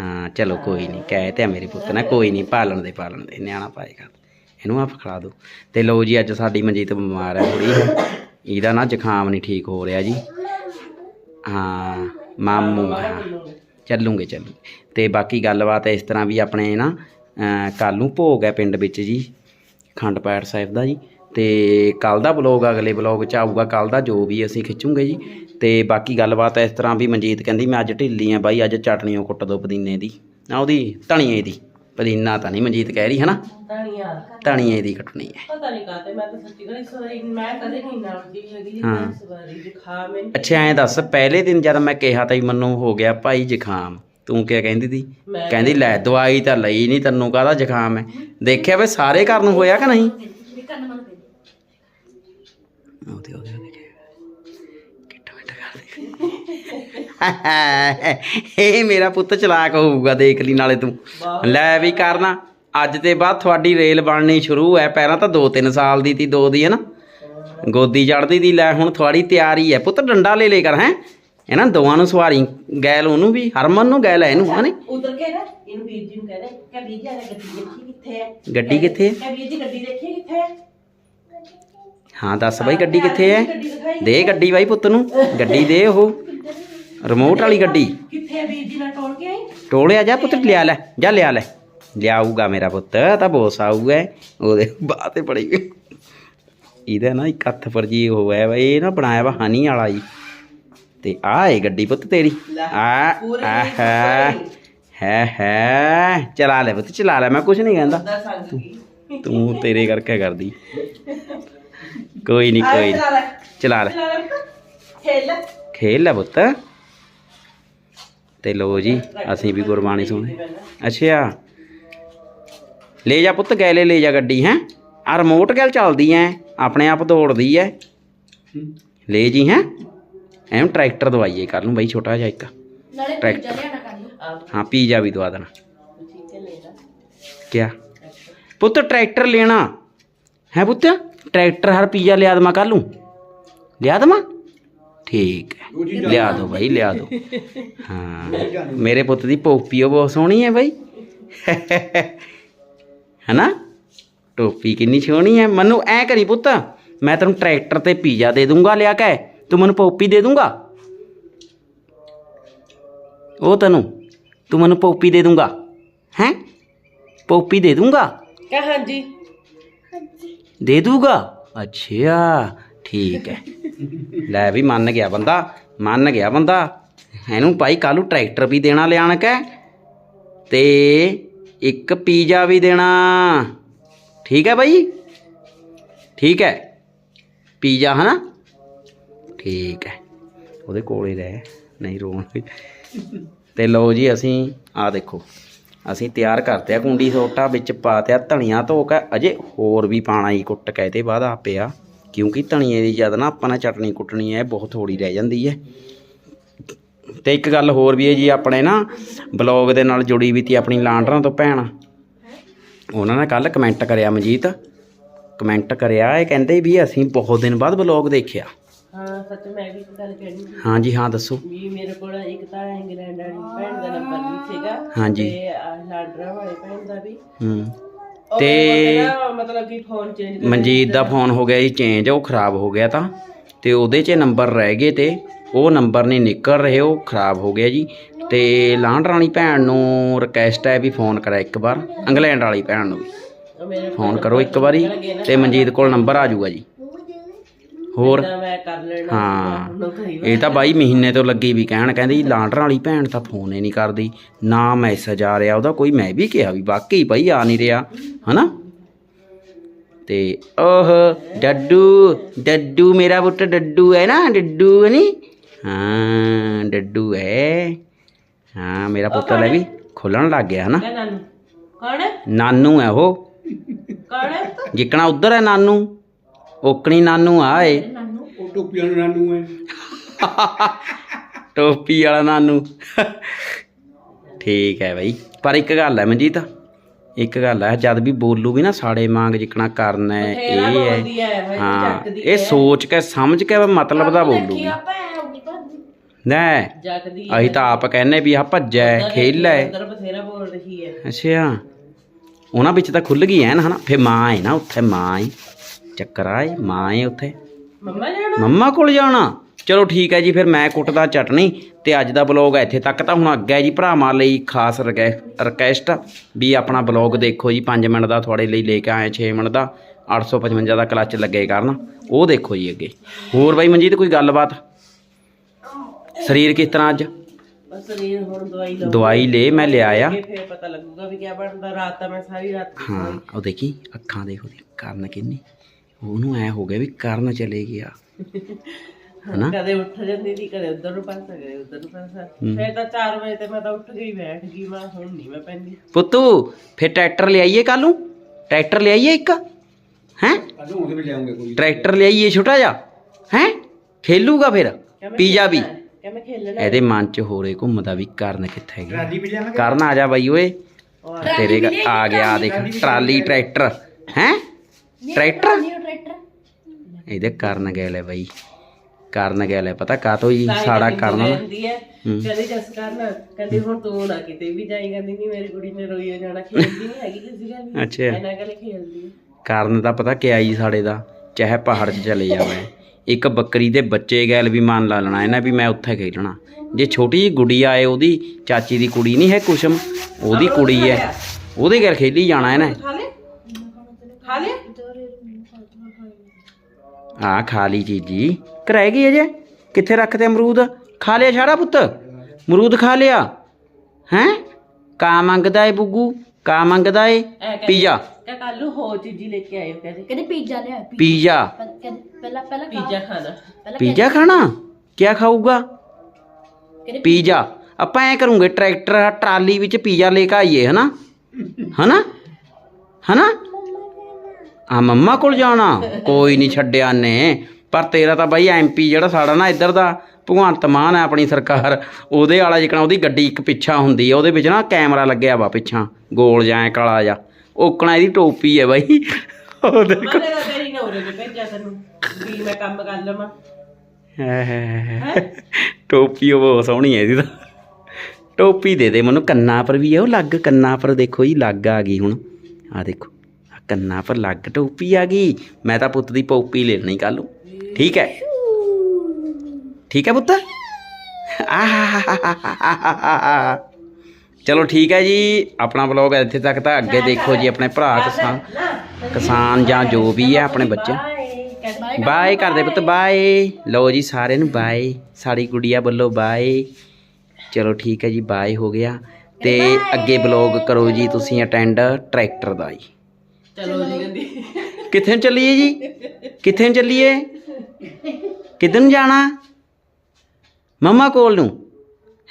A: ਹਾਂ ਚਲੋ ਕੋਈ ਨਹੀਂ ਕਹਿ ਤੇ ਮੇਰੇ ਪੁੱਤ ਨੇ ਕੋਈ ਨਹੀਂ ਪਾਲਣ ਦੇ ਪਾਲਣ ਦੇ ਨਿਆਣਾ ਪਾਏਗਾ। ਇਹਨੂੰ ਆਪ ਖਿਲਾ ਦਿਓ ਤੇ ਲਓ ਜੀ ਅੱਜ ਸਾਡੀ ਮਨਜੀਤ ਬਿਮਾਰ ਹੈ ਥੋੜੀ ਇਹਦਾ ਨਾ ਜ਼ੁਕਾਮ ਨਹੀਂ ਠੀਕ ਹੋ ਰਿਹਾ ਜੀ। ਹਾਂ, ਮਾਮੂ। ਹਾਂ ਚੱਲੂਗੇ। ਚੱਲੂ ਤੇ ਬਾਕੀ ਗੱਲਬਾਤ ਇਸ ਤਰ੍ਹਾਂ ਵੀ ਆਪਣੇ ਨਾ ਕੱਲ ਨੂੰ ਭੋਗ ਹੈ ਪਿੰਡ ਵਿੱਚ ਜੀ, ਖੰਡ ਪਾਠ ਸਾਹਿਬ ਦਾ ਜੀ। ਤੇ ਕੱਲ ਦਾ ਬਲੌਗ ਅਗਲੇ ਬਲੌਗ ਚ ਆਊਗਾ ਕੱਲ ਦਾ, ਜੋ ਵੀ ਅਸੀਂ ਖਿੱਚੂਗੇ ਜੀ। ਤੇ ਬਾਕੀ ਗੱਲਬਾਤ ਇਸ ਤਰ੍ਹਾਂ ਵੀ ਮਨਜੀਤ ਕਹਿੰਦੀ, ਮੈਂ ਅੱਜ ਢਿੱਲੀ ਆ ਬਾਈ, ਅੱਜ ਚਟਣੀਓ ਕੁੱਟ ਦੋ ਪੁਦੀਨੇ ਦੀ। ਨਾ ਉਹਦੀ ਧਣੀਏ ਦੀ। ਪੁਦੀਨਾ ਤਾਂ ਨਹੀਂ ਮਨਜੀਤ ਕਹਿ ਰਹੀ ਹੈ ਨਾ ਧਣੀਏ ਦੀ ਕੱਟਣੀ ਹੈ।
B: ਪਤਾ ਨਹੀਂ ਕਾਤੇ ਮੈਂ ਤਾਂ ਸੱਚੀ ਗੱਲ ਇਸ ਵਾਰੀ ਮੈਂ ਕਦੇ ਨਹੀਂ ਨਾਲਦੀ ਹੈਗੀ ਜੀ
A: ਹਾਂ।
B: ਇਸ ਵਾਰੀ ਜ਼ੁਕਾਮ ਮੈਨੂੰ
A: ਅੱਛਾ ਐਂ ਦੱਸ ਪਹਿਲੇ ਦਿਨ ਜਦ ਮੈਂ ਕਿਹਾ ਤਾਂ ਵੀ ਮੈਨੂੰ ਹੋ ਗਿਆ ਭਾਈ ਜ਼ੁਕਾਮ ਤੂੰ ਕੀ ਕਹਿੰਦੀ ਤੀ?
B: ਮੈਂ
A: ਕਹਿੰਦੀ ਲੈ ਦਵਾਈ ਤਾਂ ਲਈ ਨਹੀਂ ਤੈਨੂੰ ਕਾਹਦਾ ਜ਼ੁਕਾਮ ਹੈ? ਦੇਖਿਆ ਵੇ ਸਾਰੇ ਘਰ ਨੂੰ ਹੋਇਆ ਕਿ ਨਹੀਂ? ਉਹਦੇ ਉਹਦੇ ਉਹਦੇ ਇਹ ਮੇਰਾ ਪੁੱਤ ਚਲਾਕ ਹੋਊਗਾ ਦੇਖ ਲਈ ਨਾਲੇ ਤੂੰ। ਲੈ ਵੀ ਕਰਨਾ ਅੱਜ ਤੇ ਬਾਅਦ ਤੁਹਾਡੀ ਰੇਲ ਬਣਨੀ ਸ਼ੁਰੂ ਹੈ ਪਹਿਲਾਂ ਤਾਂ 2-3 ਸਾਲ ਦੀ ਤੀ ਦੋ ਦੀ ਹੈ ਨਾ। ਗੋਦੀ ਚੜਦੀ ਦੀ ਲੈ ਹੁਣ ਤੁਹਾਡੀ ਤਿਆਰੀ ਹੈ ਪੁੱਤ ਡੰਡਾ ਲੈ ਲੈ ਕਰ ਹੈ। ਇਹਨਾਂ ਦੋਵਾਂ ਨੂੰ ਸਵਾਰੀ ਗੈਲ ਉਹਨੂੰ ਵੀ ਹਰਮਨ ਨੂੰ ਗੈਲ ਹੈ ਇਹਨੂੰ ਹਨੇ?
B: ਉਧਰ ਕੇ ਨਾ ਇਹਨੂੰ ਵੀਰ ਜੀ ਨੂੰ ਕਹਿੰਦੇ ਕਿ ਵੀਰ ਜੀ ਆ ਗੱਡੀ ਦੇਖੀ ਕਿੱਥੇ ਹੈ
A: ਗੱਡੀ ਕਿੱਥੇ ਹੈ
B: ਕਿ ਵੀਰ ਜੀ ਗੱਡੀ ਦੇਖੀ ਕਿੱਥੇ ਹੈ
A: ਹਾਂ ਦੱਸ ਬਾਈ ਗੱਡੀ ਕਿੱਥੇ ਹੈ ਦੇ ਗੱਡੀ ਬਾਈ ਪੁੱਤ ਨੂੰ ਗੱਡੀ ਦੇ ਉਹ। ਰਿਮੋਟ ਵਾਲੀ ਗੱਡੀ?
B: ਕਿੱਥੇ ਵੀਰ ਜੀ ਨਾਲ ਟੋਲ ਕੇ ਆਈ?
A: ਟੋਲਿਆ ਜਾ ਪੁੱਤ ਲਿਆ ਲੈ ਜਾ ਲਿਆ ਲੈ। ਲਿਆਊਗਾ ਮੇਰਾ ਪੁੱਤ ਤਾਂ ਬੋਸ ਆਊਗਾ ਉਹਦੇ ਬਾਹ ਤੇ ਪੜੀ ਇਹਦਾ ਨਾ ਇੱਕ ਹੱਥ ਪਰ ਜੀ ਹੋਇਆ ਵਾ ਇਹ ਨਾ ਬਣਾਇਆ ਵਾ ਹਨੀ ਵਾਲਾ ਜੀ। ਤੇ ਆਹ ਏ ਗੱਡੀ ਪੁੱਤ ਤੇਰੀ। ਆ ਆ
B: ਦੀ
A: ਹੈ ਹੈ। ਚਲਾ ਲੈ ਪੁੱਤ ਚਲਾ ਲੈ ਮੈਂ ਕੁਝ ਨਹੀਂ ਕਹਿੰਦਾ। ਤੂੰ ਤੇਰੇ ਕਰਕੇ ਕਰਦੀ। ਕੋਈ ਨਹੀਂ ਕੋਈ।
B: ਚਲਾ ਲੈ।
A: ਚਲਾ ਲੈ।
B: ਚਲਾ ਲੈ। ਖੇਲ।
A: ਖੇਲ ਲੈ ਪੁੱਤ। ਤੇ ਲੋ ਜੀ ਅਸੀਂ ਵੀ ਗੁਰਬਾਣੀ ਸੁਣੇ ਅੱਛਾ। ਲੈ ਜਾ ਪੁੱਤ ਗੈਲੇ ਲੈ ਜਾ ਗੱਡੀ ਹੈ? ਆ ਰਿਮੋਟ ਗੱਲ ਚੱਲਦੀ ਐ ਆਪਣੇ ਆਪ ਦੌੜਦੀ ਐ। ਲੈ ਜੀ ਹੈ? ਐਮ ਟਰੈਕਟਰ ਦਵਾਈਏ ਕੱਲ ਨੂੰ ਬਈ ਛੋਟਾ ਜਿਹਾ ਇੱਕ।
C: ਨਾਲੇ
A: ਟਰੈਕਟਰ।
C: ਕਰ
A: ਹਾਂ ਪੀਜ਼ਾ ਵੀ ਦਵਾ ਦੇਣਾ।
B: ਲੈ ਲੈ।
A: ਕਿਆ? ਪੁੱਤ ਟਰੈਕਟਰ ਲੈਣਾ। ਹੈ ਪੁੱਤ? ਟਰੈਕਟਰ ਹਰ ਪੀਜ਼ਾ ਲਿਆ ਦਮਾ ਕੱਲ ਨੂੰ। ਲਿਆ ਦਮਾ ਠੀਕ ਹੈ। ਲਿਆ ਦੋ ਭਾਈ ਲਿਆ ਦੋ। ਹਾਂ। ਮੇਰੇ ਪੁੱਤ ਦੀ ਪੋਪੀ ਉਹ ਬਹੁਤ ਸੋਹਣੀ ਹੈ ਭਾਈ ਹਨਾ? ਟੋਪੀ ਕਿੰਨੀ ਸੋਹਣੀ ਹੈ। ਮੈਨੂੰ ਐ ਕਰੀ ਪੁੱਤ ਮੈਂ ਤੈਨੂੰ ਟਰੈਕਟਰ ਤੇ ਪੀਜ਼ਾ ਦੇ ਦੂੰਗਾ ਲਿਆ ਕੇ। ਤੂੰ ਮੈਨੂੰ ਪੋਪੀ ਦੇ ਦੂੰਗਾ? ਉਹ ਤੈਨੂੰ ਤੂੰ ਮੈਨੂੰ ਪੋਪੀ ਦੇ ਦੂੰਗਾ। ਹੈ? ਪੋਪੀ ਦੇ ਦੂੰਗਾ?
B: ਕਹ ਹਾਂਜੀ।
A: ਦੇ ਦੂਗਾ? ਅੱਛਾ ਠੀਕ ਹੈ। ਲੈ ਵੀ ਮੰਨ ਗਿਆ ਬੰਦਾ, ਮੰਨ ਗਿਆ ਬੰਦਾ। ਇਹਨੂੰ ਭਾਈ ਕੱਲ ਨੂੰ ਟਰੈਕਟਰ ਵੀ ਦੇਣਾ ਲਿਆਣਕ ਹੈ ਤੇ ਇੱਕ ਪੀਜ਼ਾ ਵੀ ਦੇਣਾ। ਠੀਕ ਹੈ ਭਾਈ ਠੀਕ ਹੈ। ਪੀਜ਼ਾ, ਹਨਾ? ਠੀਕ ਹੈ। ਉਹਦੇ ਕੋਲ ਹੀ ਰਹਿ। ਨਹੀਂ ਰੋਣ ਤੇ ਲਓ ਜੀ ਅਸੀਂ ਆ ਦੇਖੋ। ਅਸੀਂ ਤਿਆਰ ਕਰਤੇ ਆ ਕੁੰਡੀ ਸੋਟਾ, ਵਿੱਚ ਪਾਤਿਆ ਧਨੀਆ ਧੋ ਕੇ, ਅਜੇ ਹੋਰ ਵੀ ਪਾਣਾ ਹੀ ਕੁੱਟ ਕੇ ਤੇ ਬਾਅਦ ਆ। ਪਿਆ ਕਿਉਂਕਿ ਧਨੀਏ ਦੀ ਜਦ ਨਾ ਆਪਾਂ ਨੇ ਚਟਣੀ ਕੁੱਟਣੀ ਹੈ ਬਹੁਤ ਥੋੜੀ ਰਹਿ ਜਾਂਦੀ ਹੈ। ਤੇ ਇੱਕ ਗੱਲ ਹੋਰ ਵੀ ਹੈ ਜੀ ਆਪਣੇ ਨਾ ਬਲੌਗ ਦੇ ਨਾਲ ਜੁੜੀ ਵੀ ਤੀ ਆਪਣੀ ਲਾਂਡਰਾਂ ਤੋਂ ਭੈਣ। ਉਹਨਾਂ ਨੇ ਕੱਲ ਕਮੈਂਟ ਕਰਿਆ ਮਨਜੀਤ ਕਮੈਂਟ ਕਰਿਆ ਇਹ ਕਹਿੰਦੇ ਵੀ ਅਸੀਂ ਬਹੁਤ ਦਿਨ ਬਾਅਦ ਬਲੌਗ ਦੇਖਿਆ।
B: ਹਾਂ ਸੱਚ ਮੈਂ ਵੀ ਇੱਕ ਗੱਲ ਕਹਿਣੀ ਸੀ।
A: ਹਾਂਜੀ ਹਾਂ ਦੱਸੋ।
B: ਵੀ ਮੇਰੇ ਕੋਲ ਇੱਕ ਤਾਂ ਇੰਗਲੈਂਡ ਵਾਲੀ ਭੈਣ ਦਾ ਨੰਬਰ ਵੀ ਸੀਗਾ
A: ਹਾਂਜੀ।
B: ਤੇ ਆਹ ਲਾਡਰਾ ਵਾਲੇ ਭੈਣ ਦਾ ਵੀ।
A: ਹੂੰ।
B: ਉਹ
A: ਤੇ-
B: ਨਾ ਮਤਲਬ ਕਿ ਫੋਨ ਚੇਂਜ
A: ਮਨਜੀਤ ਦਾ ਫੋਨ ਹੋ ਗਿਆ ਜੀ ਚੇਂਜ ਉਹ ਖਰਾਬ ਹੋ ਗਿਆ ਤਾਂ। ਤੇ ਉਹਦੇ 'ਚ ਨੰਬਰ ਰਹਿ ਗਏ ਤੇ ਉਹ ਨੰਬਰ ਨਹੀਂ ਨਿਕਲ ਰਹੇ ਉਹ ਖਰਾਬ ਹੋ ਗਿਆ ਜੀ। ਤੇ ਲਾਂਡਰ ਵਾਲੀ ਭੈਣ ਨੂੰ ਰਿਕਵੈਸਟ ਹੈ ਵੀ ਫੋਨ ਕਰਾ ਇੱਕ ਵਾਰ ਇੰਗਲੈਂਡ ਵਾਲੀ ਭੈਣ ਨੂੰ ਵੀ।
B: ਉਹ ਮੇਰੇ
A: ਫੋਨ ਕਰੋ ਇੱਕ ਵਾਰੀ ਤੇ ਮਨਜੀਤ ਕੋਲ ਨੰਬਰ ਆ ਜਾਊਗਾ ਜੀ। ਹੋਰ?
B: ਤਾਂ ਮੈਂ ਕਰ ਲੈਣਾ
A: ਹਾਂ। ਇਹ ਤਾਂ ਬਾਈ ਮਹੀਨੇ ਤੋਂ ਲੱਗੀ ਵੀ ਕਹਿਣ ਕਹਿੰਦੀ ਲਾਂਡਰ ਵਾਲੀ ਭੈਣ ਤਾਂ ਫੋਨ ਹੀ ਨਹੀਂ ਕਰਦੀ ਨਾ ਮੈਸੇਜ ਆ ਰਿਹਾ ਉਹਦਾ ਕੋਈ ਮੈਂ ਵੀ ਕਿਹਾ ਵੀ ਵਾਕਈ ਬਾਈ ਆ ਨਹੀਂ ਰਿਹਾ ਹਨਾ? ਤੇ ਓਹ ਡੱਡੂ ਡੱਡੂ ਮੇਰਾ ਪੁੱਤ ਡੱਡੂ ਹੈ ਨਾ ਡੱਡੂ ਹੈ ਨੀ? ਹਾਂ ਡੱਡੂ ਹੈ। ਹਾਂ ਮੇਰਾ ਪੁੱਤ ਲੈ ਵੀ ਖੁੱਲਣ ਲੱਗ ਗਿਆ ਹਨਾ?
B: ਨਾਨੂ। ਕੌਣ? ਹੈ
A: ਨਾਨੂ ਹੈ ਉਹ।
B: ਕੌਣ? ਹੈ
A: ਜਿੱਕਣਾ ਉਧਰ ਹੈ ਨਾਨੂ। ਓਕਣੀ ਨਾਨੂ ਆ ਏ।
D: ਉਹ ਟੋਪੀਆਂ ਨੂੰ ਨਾਨੂ ਹੈ (laughs)
A: ਟੋਪੀ ਵਾਲਾ ਨਾਨੂ। ਠੀਕ ਹੈ ਬਾਈ। ਪਰ ਇੱਕ ਗੱਲ ਹੈ ਮਨਜੀਤ ਇੱਕ ਗੱਲ ਹੈ ਜਦ ਵੀ ਬੋਲੂ ਵੀ ਨਾ ਸਾੜੇ ਮੰਗ ਜਿੱਕਣਾ ਕਰਨਾ ਹੈ
B: ਬਥੇਰਾ
A: ਇਹ ਹੈ।
B: ਹੈ ਹਜੇ
A: ਹਾਂ
B: ਚੱਕਦੀ
A: ਇਹ ਸੋਚ ਕੇ ਸਮਝ ਕੇ ਮਤਲਬ ਦਾ ਬੋਲੂਗੀ। ਲੈ
B: ਜਗਦੀ
A: ਅਸੀਂ ਤਾਂ ਆਪ ਕਹਿੰਨੇ ਵੀ ਆ ਭੱਜਾ ਹੈ, ਖੇਲ ਹੈ।
B: ਅੰਦਰ ਬਥੇਰਾ ਬੋਲ ਰਹੀ ਹੈ।
A: ਅੱਛਾ। ਉਹਨਾਂ ਵਿੱਚ ਤਾਂ ਖੁੱਲ ਗਈ ਐ ਨਾ ਹਨਾ। ਫੇ ਮਾਂ ਹੈ ਨਾ ਉੱਥੇ ਮਾਂ ਹੈ ਚੱਕਰ ਆਏ ਮਾਂ ਹੈ ਉੱਥੇ।
B: ਮੰਮਾ ਜਾਣਾ?
A: ਮੰਮਾ ਕੋਲ ਜਾਣਾ। ਚਲੋ ਠੀਕ ਹੈ ਜੀ ਫਿਰ ਮੈਂ ਕੁੱਟਦਾ ਚਟਣੀ ਤੇ ਅੱਜ ਦਾ ਬਲੌਗ ਇੱਥੇ ਤੱਕ ਤਾਂ ਹੁਣ ਅੱਗੇ ਹੈ ਜੀ ਭਰਾਵਾਂ ਲਈ ਖਾਸ ਰਿਕਵੈਸਟ ਵੀ ਆਪਣਾ ਬਲੌਗ ਦੇਖੋ ਜੀ 5 ਮਿੰਟ ਦਾ ਤੁਹਾਡੇ ਲਈ ਲੈ ਕੇ ਆਏ 6 ਮਿੰਟ ਦਾ 855 ਦਾ ਕਲਚ ਲੱਗੇ ਕਰਨ। ਉਹ ਦੇਖੋ ਜੀ ਅੱਗੇ। ਹੋਰ ਬਾਈ ਮਨਜੀਤ ਕੋਈ ਗੱਲਬਾਤ? ਸਰੀਰ ਕਿਸ ਤਰ੍ਹਾਂ ਅੱਜ?
B: ਬਸ ਸਰੀਰ ਹੁਣ ਦਵਾਈ ਲਓ
A: ਦਵਾਈ ਲੈ ਮੈਂ ਲਿਆਇਆ
B: ਫਿਰ ਪਤਾ ਲੱਗੂਗਾ ਵੀ ਕੀ ਬਣਦਾ ਰਾਤ ਤਾਂ ਮੈਂ ਸਾਰੀ ਰਾਤ
A: ਹਾਂ ਉਹ ਦੇਖੀ ਅੱਖਾਂ ਦੇਖ ਉਹਦੀ ਕਰਨ ਕਿੰਨੀ ਉਹਨੂੰ ਐ ਹੋ ਗਿਆ ਵੀ ਕਰਨ ਚਲੇ ਗਿਆ। ਹਨਾ?
B: ਕਦੇ ਉੱਠ ਜਾਂਦੀ ਨਹੀਂ ਕਦੇ ਉਧਰ ਨੂੰ ਭੱਜ ਸਕਦੇ ਉਧਰ ਨੂੰ ਭੱਜ ਸਕਦੇ। ਫਿਰ ਤਾਂ 4 ਵਜੇ ਤੇ ਮੈਂ ਤਾਂ ਉੱਠ ਗਈ ਬੈਠ ਗਈ ਮੈਂ ਹੁਣ ਨਹੀਂ ਮੈਂ ਪੈਂਦੀ।
A: ਪੁੱਤੂ ਫਿਰ ਟਰੈਕਟਰ ਲਿਆਈਏ ਕੱਲ ਨੂੰ? ਟਰੈਕਟਰ ਲਿਆਈਏ ਇੱਕ? ਹੈ?
D: ਕੱਲ ਨੂੰ ਉਹਦੇ
A: ਟਰੈਕਟਰ ਲਿਆਈਏ ਛੋਟਾ ਜਿਹਾ? ਹੈ? ਖੇਲੂਗਾ ਫਿਰ? ਪੀਜਾ ਵੀ? ਇਹਦੇ ਮਨ ਚ ਹੋ ਹੋਰੇ ਘੁੰਮਦਾ ਵੀ ਕਰਨ ਕਿੱਥੇ ਗਿਆ ਕਰਨ ਆ ਜਾ ਬਾਈ ਓਏ। ਤੇਰੇ ਆ ਗਿਆ ਦੇਖ ਟਰਾਲੀ ਟਰੈਕਟਰ। ਹੈ? ਟਰੈਕਟਰ? ਇਹਦੇ ਕਰਨ ਗਏ ਲੈ ਬਾਈ। ਕਰਨ ਗਏ ਲੈ ਪਤਾ ਕਾਤੋਂ ਜੀ? ਸਾੜਾ ਕਰਨ
B: ਹੈ। ਕਹਿੰਦੀ ਜਸ ਕਰਨਾ। ਕਹਿੰਦੀ ਹੁਣ ਤੂੰ ਨਾ ਕਿਤੇ ਵੀ ਜਾਈ। ਕਹਿੰਦੀ ਨਹੀਂ ਮੇਰੀ ਕੁੜੀ ਨੇ ਰੋਈ ਹੋ ਜਾਣਾ। ਖੇਲਦੀ ਨਹੀਂ ਹੈਗੀ ਕਿਸੇ ਗੱਲ
A: ਅੱਛਾ।
B: ਇਹਨਾਂ ਗੱਲ ਖੇਲਦੀ ਹੈ।
A: ਕਾਰਨ ਤਾਂ ਪਤਾ ਕਿਆ ਜੀ ਸਾਡੇ ਦਾ? ਚਾਹੇ ਪਹਾੜ 'ਚ ਚਲੇ ਜਾਵੇ। ਇੱਕ ਬੱਕਰੀ ਦੇ ਬੱਚੇ ਗੈਲ ਵੀ ਮੰਨ ਲਾ ਲੈਣਾ ਇਹਨਾਂ ਵੀ ਮੈਂ ਉੱਥੇ ਖੇਲਣਾ। ਜੇ ਛੋਟੀ ਜਿਹੀ ਗੁੜੀਆ ਏ ਉਹਦੀ ਚਾਚੀ ਦੀ ਕੁੜੀ ਨਹੀਂ ਹੈ ਕੁਸ਼ਮ ਉਹਦੀ ਕੁੜੀ ਹੈ। ਉਹਦੇ ਗੈਲ ਖੇਲੀ ਜਾਣਾ ਇਹਨੇ।
B: ਖਾ ਲੈ ਖਾ ਲੈ
A: हाँ खा ली चीजी जी कराए गई अजय कितने रखते अमरूद खा लिया छाड़ा पुत अमरूद खा
B: लिया हैं का मंगता है बुगू का मंगता
C: है पिज्जा
A: पिज्जा पिज्जा खाना क्या
C: खाऊगा
A: पीजा आप करूँगे ट्रैक्टर ट्राली पीजा लेकर आईए है ना है ना है ना ਆ ਮੰਮਾ ਕੋਲ ਜਾਣਾ। ਕੋਈ ਨਹੀਂ ਛੱਡਿਆ ਨੇ। ਪਰ ਤੇਰਾ ਤਾਂ ਬਾਈ ਐਮਪੀ ਜਿਹੜਾ ਸਾਡਾ ਨਾ ਇੱਧਰ ਦਾ ਭਗਵੰਤ ਮਾਨ ਹੈ ਆਪਣੀ ਸਰਕਾਰ ਉਹਦੇ ਵਾਲਾ ਜਿਕਣਾ ਉਹਦੀ ਗੱਡੀ ਇੱਕ ਪਿੱਛਾ ਹੁੰਦੀ ਹੈ ਉਹਦੇ ਵਿੱਚ ਨਾ ਕੈਮਰਾ ਲੱਗਿਆ ਵਾ ਪਿੱਛਾ ਗੋਲ ਜਾਂ ਐਂ ਕਾਲਾ ਜਾਂ ਓਕਣਾ ਇਹਦੀ ਟੋਪੀ ਹੈ ਬਾਈ। ਉਹ ਦੇਖ
B: ਮੈਂ ਤਾਂ ਤੇਰੀ ਨੌਰੇ ਨੇ ਭੇਜਿਆ ਤੈਨੂੰ ਵੀ ਮੈਂ ਕੰਮ ਕਰ ਲਵਾਂ।
A: ਹੈ ਹੈ ਹੈ। ਟੋਪੀ ਉਹ ਬਹੁਤ ਸੋਹਣੀ ਹੈ ਇਹਦੀ ਤਾਂ। ਟੋਪੀ ਦੇ ਦੇ ਮੈਨੂੰ ਕੰਨਾਂ ਪਰ ਵੀ ਹੈ ਉਹ ਲੱਗ ਕੰਨਾਂ ਪਰ ਦੇਖੋ ਜੀ ਲੱਗ ਆ ਗਈ ਹੁਣ। ਆ ਦੇਖੋ। ਕੰਨਾਂ ਪਰ ਲੱਗ ਟੋਪੀ ਆ ਗਈ। ਮੈਂ ਤਾਂ ਪੁੱਤ ਦੀ ਪੋਪੀ ਲੈਣੀ ਕੱਲ ਨੂੰ। ਠੀਕ ਹੈ। ਠੀਕ ਹੈ ਪੁੱਤ? ਚਲੋ ਠੀਕ ਹੈ ਜੀ। ਆਪਣਾ ਬਲੌਗ ਇੱਥੇ ਤੱਕ ਤਾਂ ਅੱਗੇ ਦੇਖੋ ਜੀ, ਆਪਣੇ ਭਰਾ ਕਿਸਾਨ ਕਿਸਾਨ ਜਾਂ ਜੋ ਵੀ ਹੈ, ਆਪਣੇ ਬੱਚੇ। ਬਾਏ ਕਰਦੇ ਪੁੱਤ ਬਾਏ ਲਓ ਜੀ ਸਾਰਿਆਂ ਨੂੰ ਬਾਏ ਸਾਡੀ ਗੁੜੀਆ ਵੱਲੋਂ ਬਾਏ ਚਲੋ ਠੀਕ ਹੈ ਜੀ ਬਾਏ ਹੋ ਗਿਆ। ਤੇ ਅੱਗੇ ਬਲੌਗ ਕਰੋ ਜੀ ਤੁਸੀਂ ਅਟੈਂਡ ਟਰੈਕਟਰ ਦਾ ਜੀ।
B: ਚਲੋ ਜੀ ਕਹਿੰਦੀ
A: ਕਿੱਥੇ ਨੂੰ ਚੱਲੀਏ ਜੀ? ਕਿੱਥੇ ਨੂੰ ਚੱਲੀਏ? ਕਿੱਧਰ ਨੂੰ ਜਾਣਾ? ਮੰਮਾ ਕੋਲ ਨੂੰ।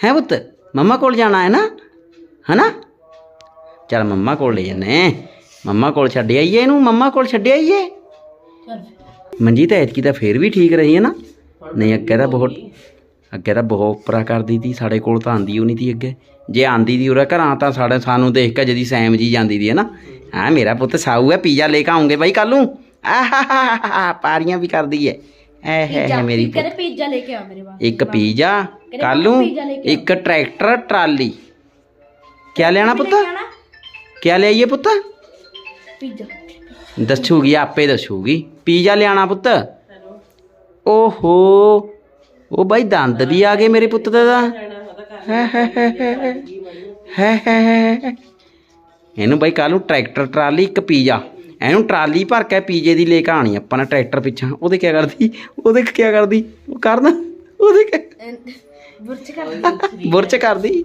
A: ਹੈ ਪੁੱਤ? ਮੰਮਾ ਕੋਲ ਜਾਣਾ ਹੈ ਨਾ? ਹਨਾ? ਚਲ ਮੰਮਾ ਕੋਲ ਲੈ ਜੰਨੇ ਮੰਮਾ ਕੋਲ ਛੱਡ ਆਈਏ ਇਹਨੂੰ। ਮੰਮਾ ਕੋਲ ਛੱਡ ਆਈਏ। ਮਨਜੀਤ ਐਤਕੀ ਤਾਂ ਫੇਰ ਵੀ ਠੀਕ ਰਹੀ ਹੈ ਨਾ? ਨਹੀਂ ਅੱਗੇ ਤਾਂ ਬਹੁਤ ਅੱਗੇ ਤਾਂ ਬਹੁਤ ਉਪਰਾ ਕਰਦੀ ਤੀ। ਸਾਡੇ ਕੋਲ ਤਾਂ ਆਂਦੀ ਓ ਨਹੀਂ ਤੀ ਅੱਗੇ। ਜੇ ਆਂਦੀ ਦੀ ਉਰੇ ਘਰਾਂ ਤਾਂ ਸਾਡੇ ਸਾਨੂੰ ਦੇਖ ਕੇ ਜਦੀ ਸੈਮ ਜੀ ਜਾਂਦੀ ਦੀ ਹੈ ਨਾ। ਹਾਂ ਮੇਰਾ ਪੁੱਤ ਸਾਊ ਹੈ ਪੀਜ਼ਾ ਲੈ ਕੇ ਆਉਂਗੇ ਬਾਈ ਕੱਲੂ ਨੂੰ। ਪਾਰੀਆਂ ਵੀ ਕਰਦੀ ਹੈ। ਐ ਹੈ ਹੈ ਮੇਰੀ ਪੁੱਤ।
C: ਪੀਜ਼ਾ ਲੈ ਕੇ ਆ ਮੇਰੇ ਵਾਸਤੇ
A: ਇੱਕ ਪੀਜ਼ਾ ਕੱਲ ਇੱਕ ਟਰੈਕਟਰ ਟਰਾਲੀ। ਕਿਆ ਲੈਣਾ ਪੁੱਤ? ਕਿਆ ਲਿਆਈਏ ਪੁੱਤ?
C: ਪੀਜ਼ਾ।
A: ਦੱਸੂਗੀ ਆਪੇ ਦੱਸੂਗੀ। ਪੀਜ਼ਾ ਲਿਆਣਾ ਪੁੱਤ? ਓਹੋ। ਉਹ ਬਾਈ ਦੰਦ ਵੀ ਆ ਗਏ ਮੇਰੇ ਪੁੱਤ ਦਾ। (laughs) ਇਹਨੂੰ ਬਾਈ ਕੱਲ ਨੂੰ ਟਰੈਕਟਰ ਟਰਾਲੀ ਇੱਕ ਪੀਜ਼ਾ। ਇਹਨੂੰ ਟਰਾਲੀ ਭਰ ਕੇ ਪੀਜ਼ੇ ਦੀ ਲੈ ਕੇ ਆਣੀ ਆਪਾਂ ਨੇ ਟਰੈਕਟਰ ਪਿੱਛਾ। ਉਹਦੇ ਕੀ ਕਰਦੀ? ਉਹਦੇ ਕੀ ਕਰਦੀ? ਉਹ ਕਰਨ? ਉਹਦੇ ਕੀ
C: ਬੁਰਚ ਕਰ
A: ਬੁਰਚ ਕਰਦੀ?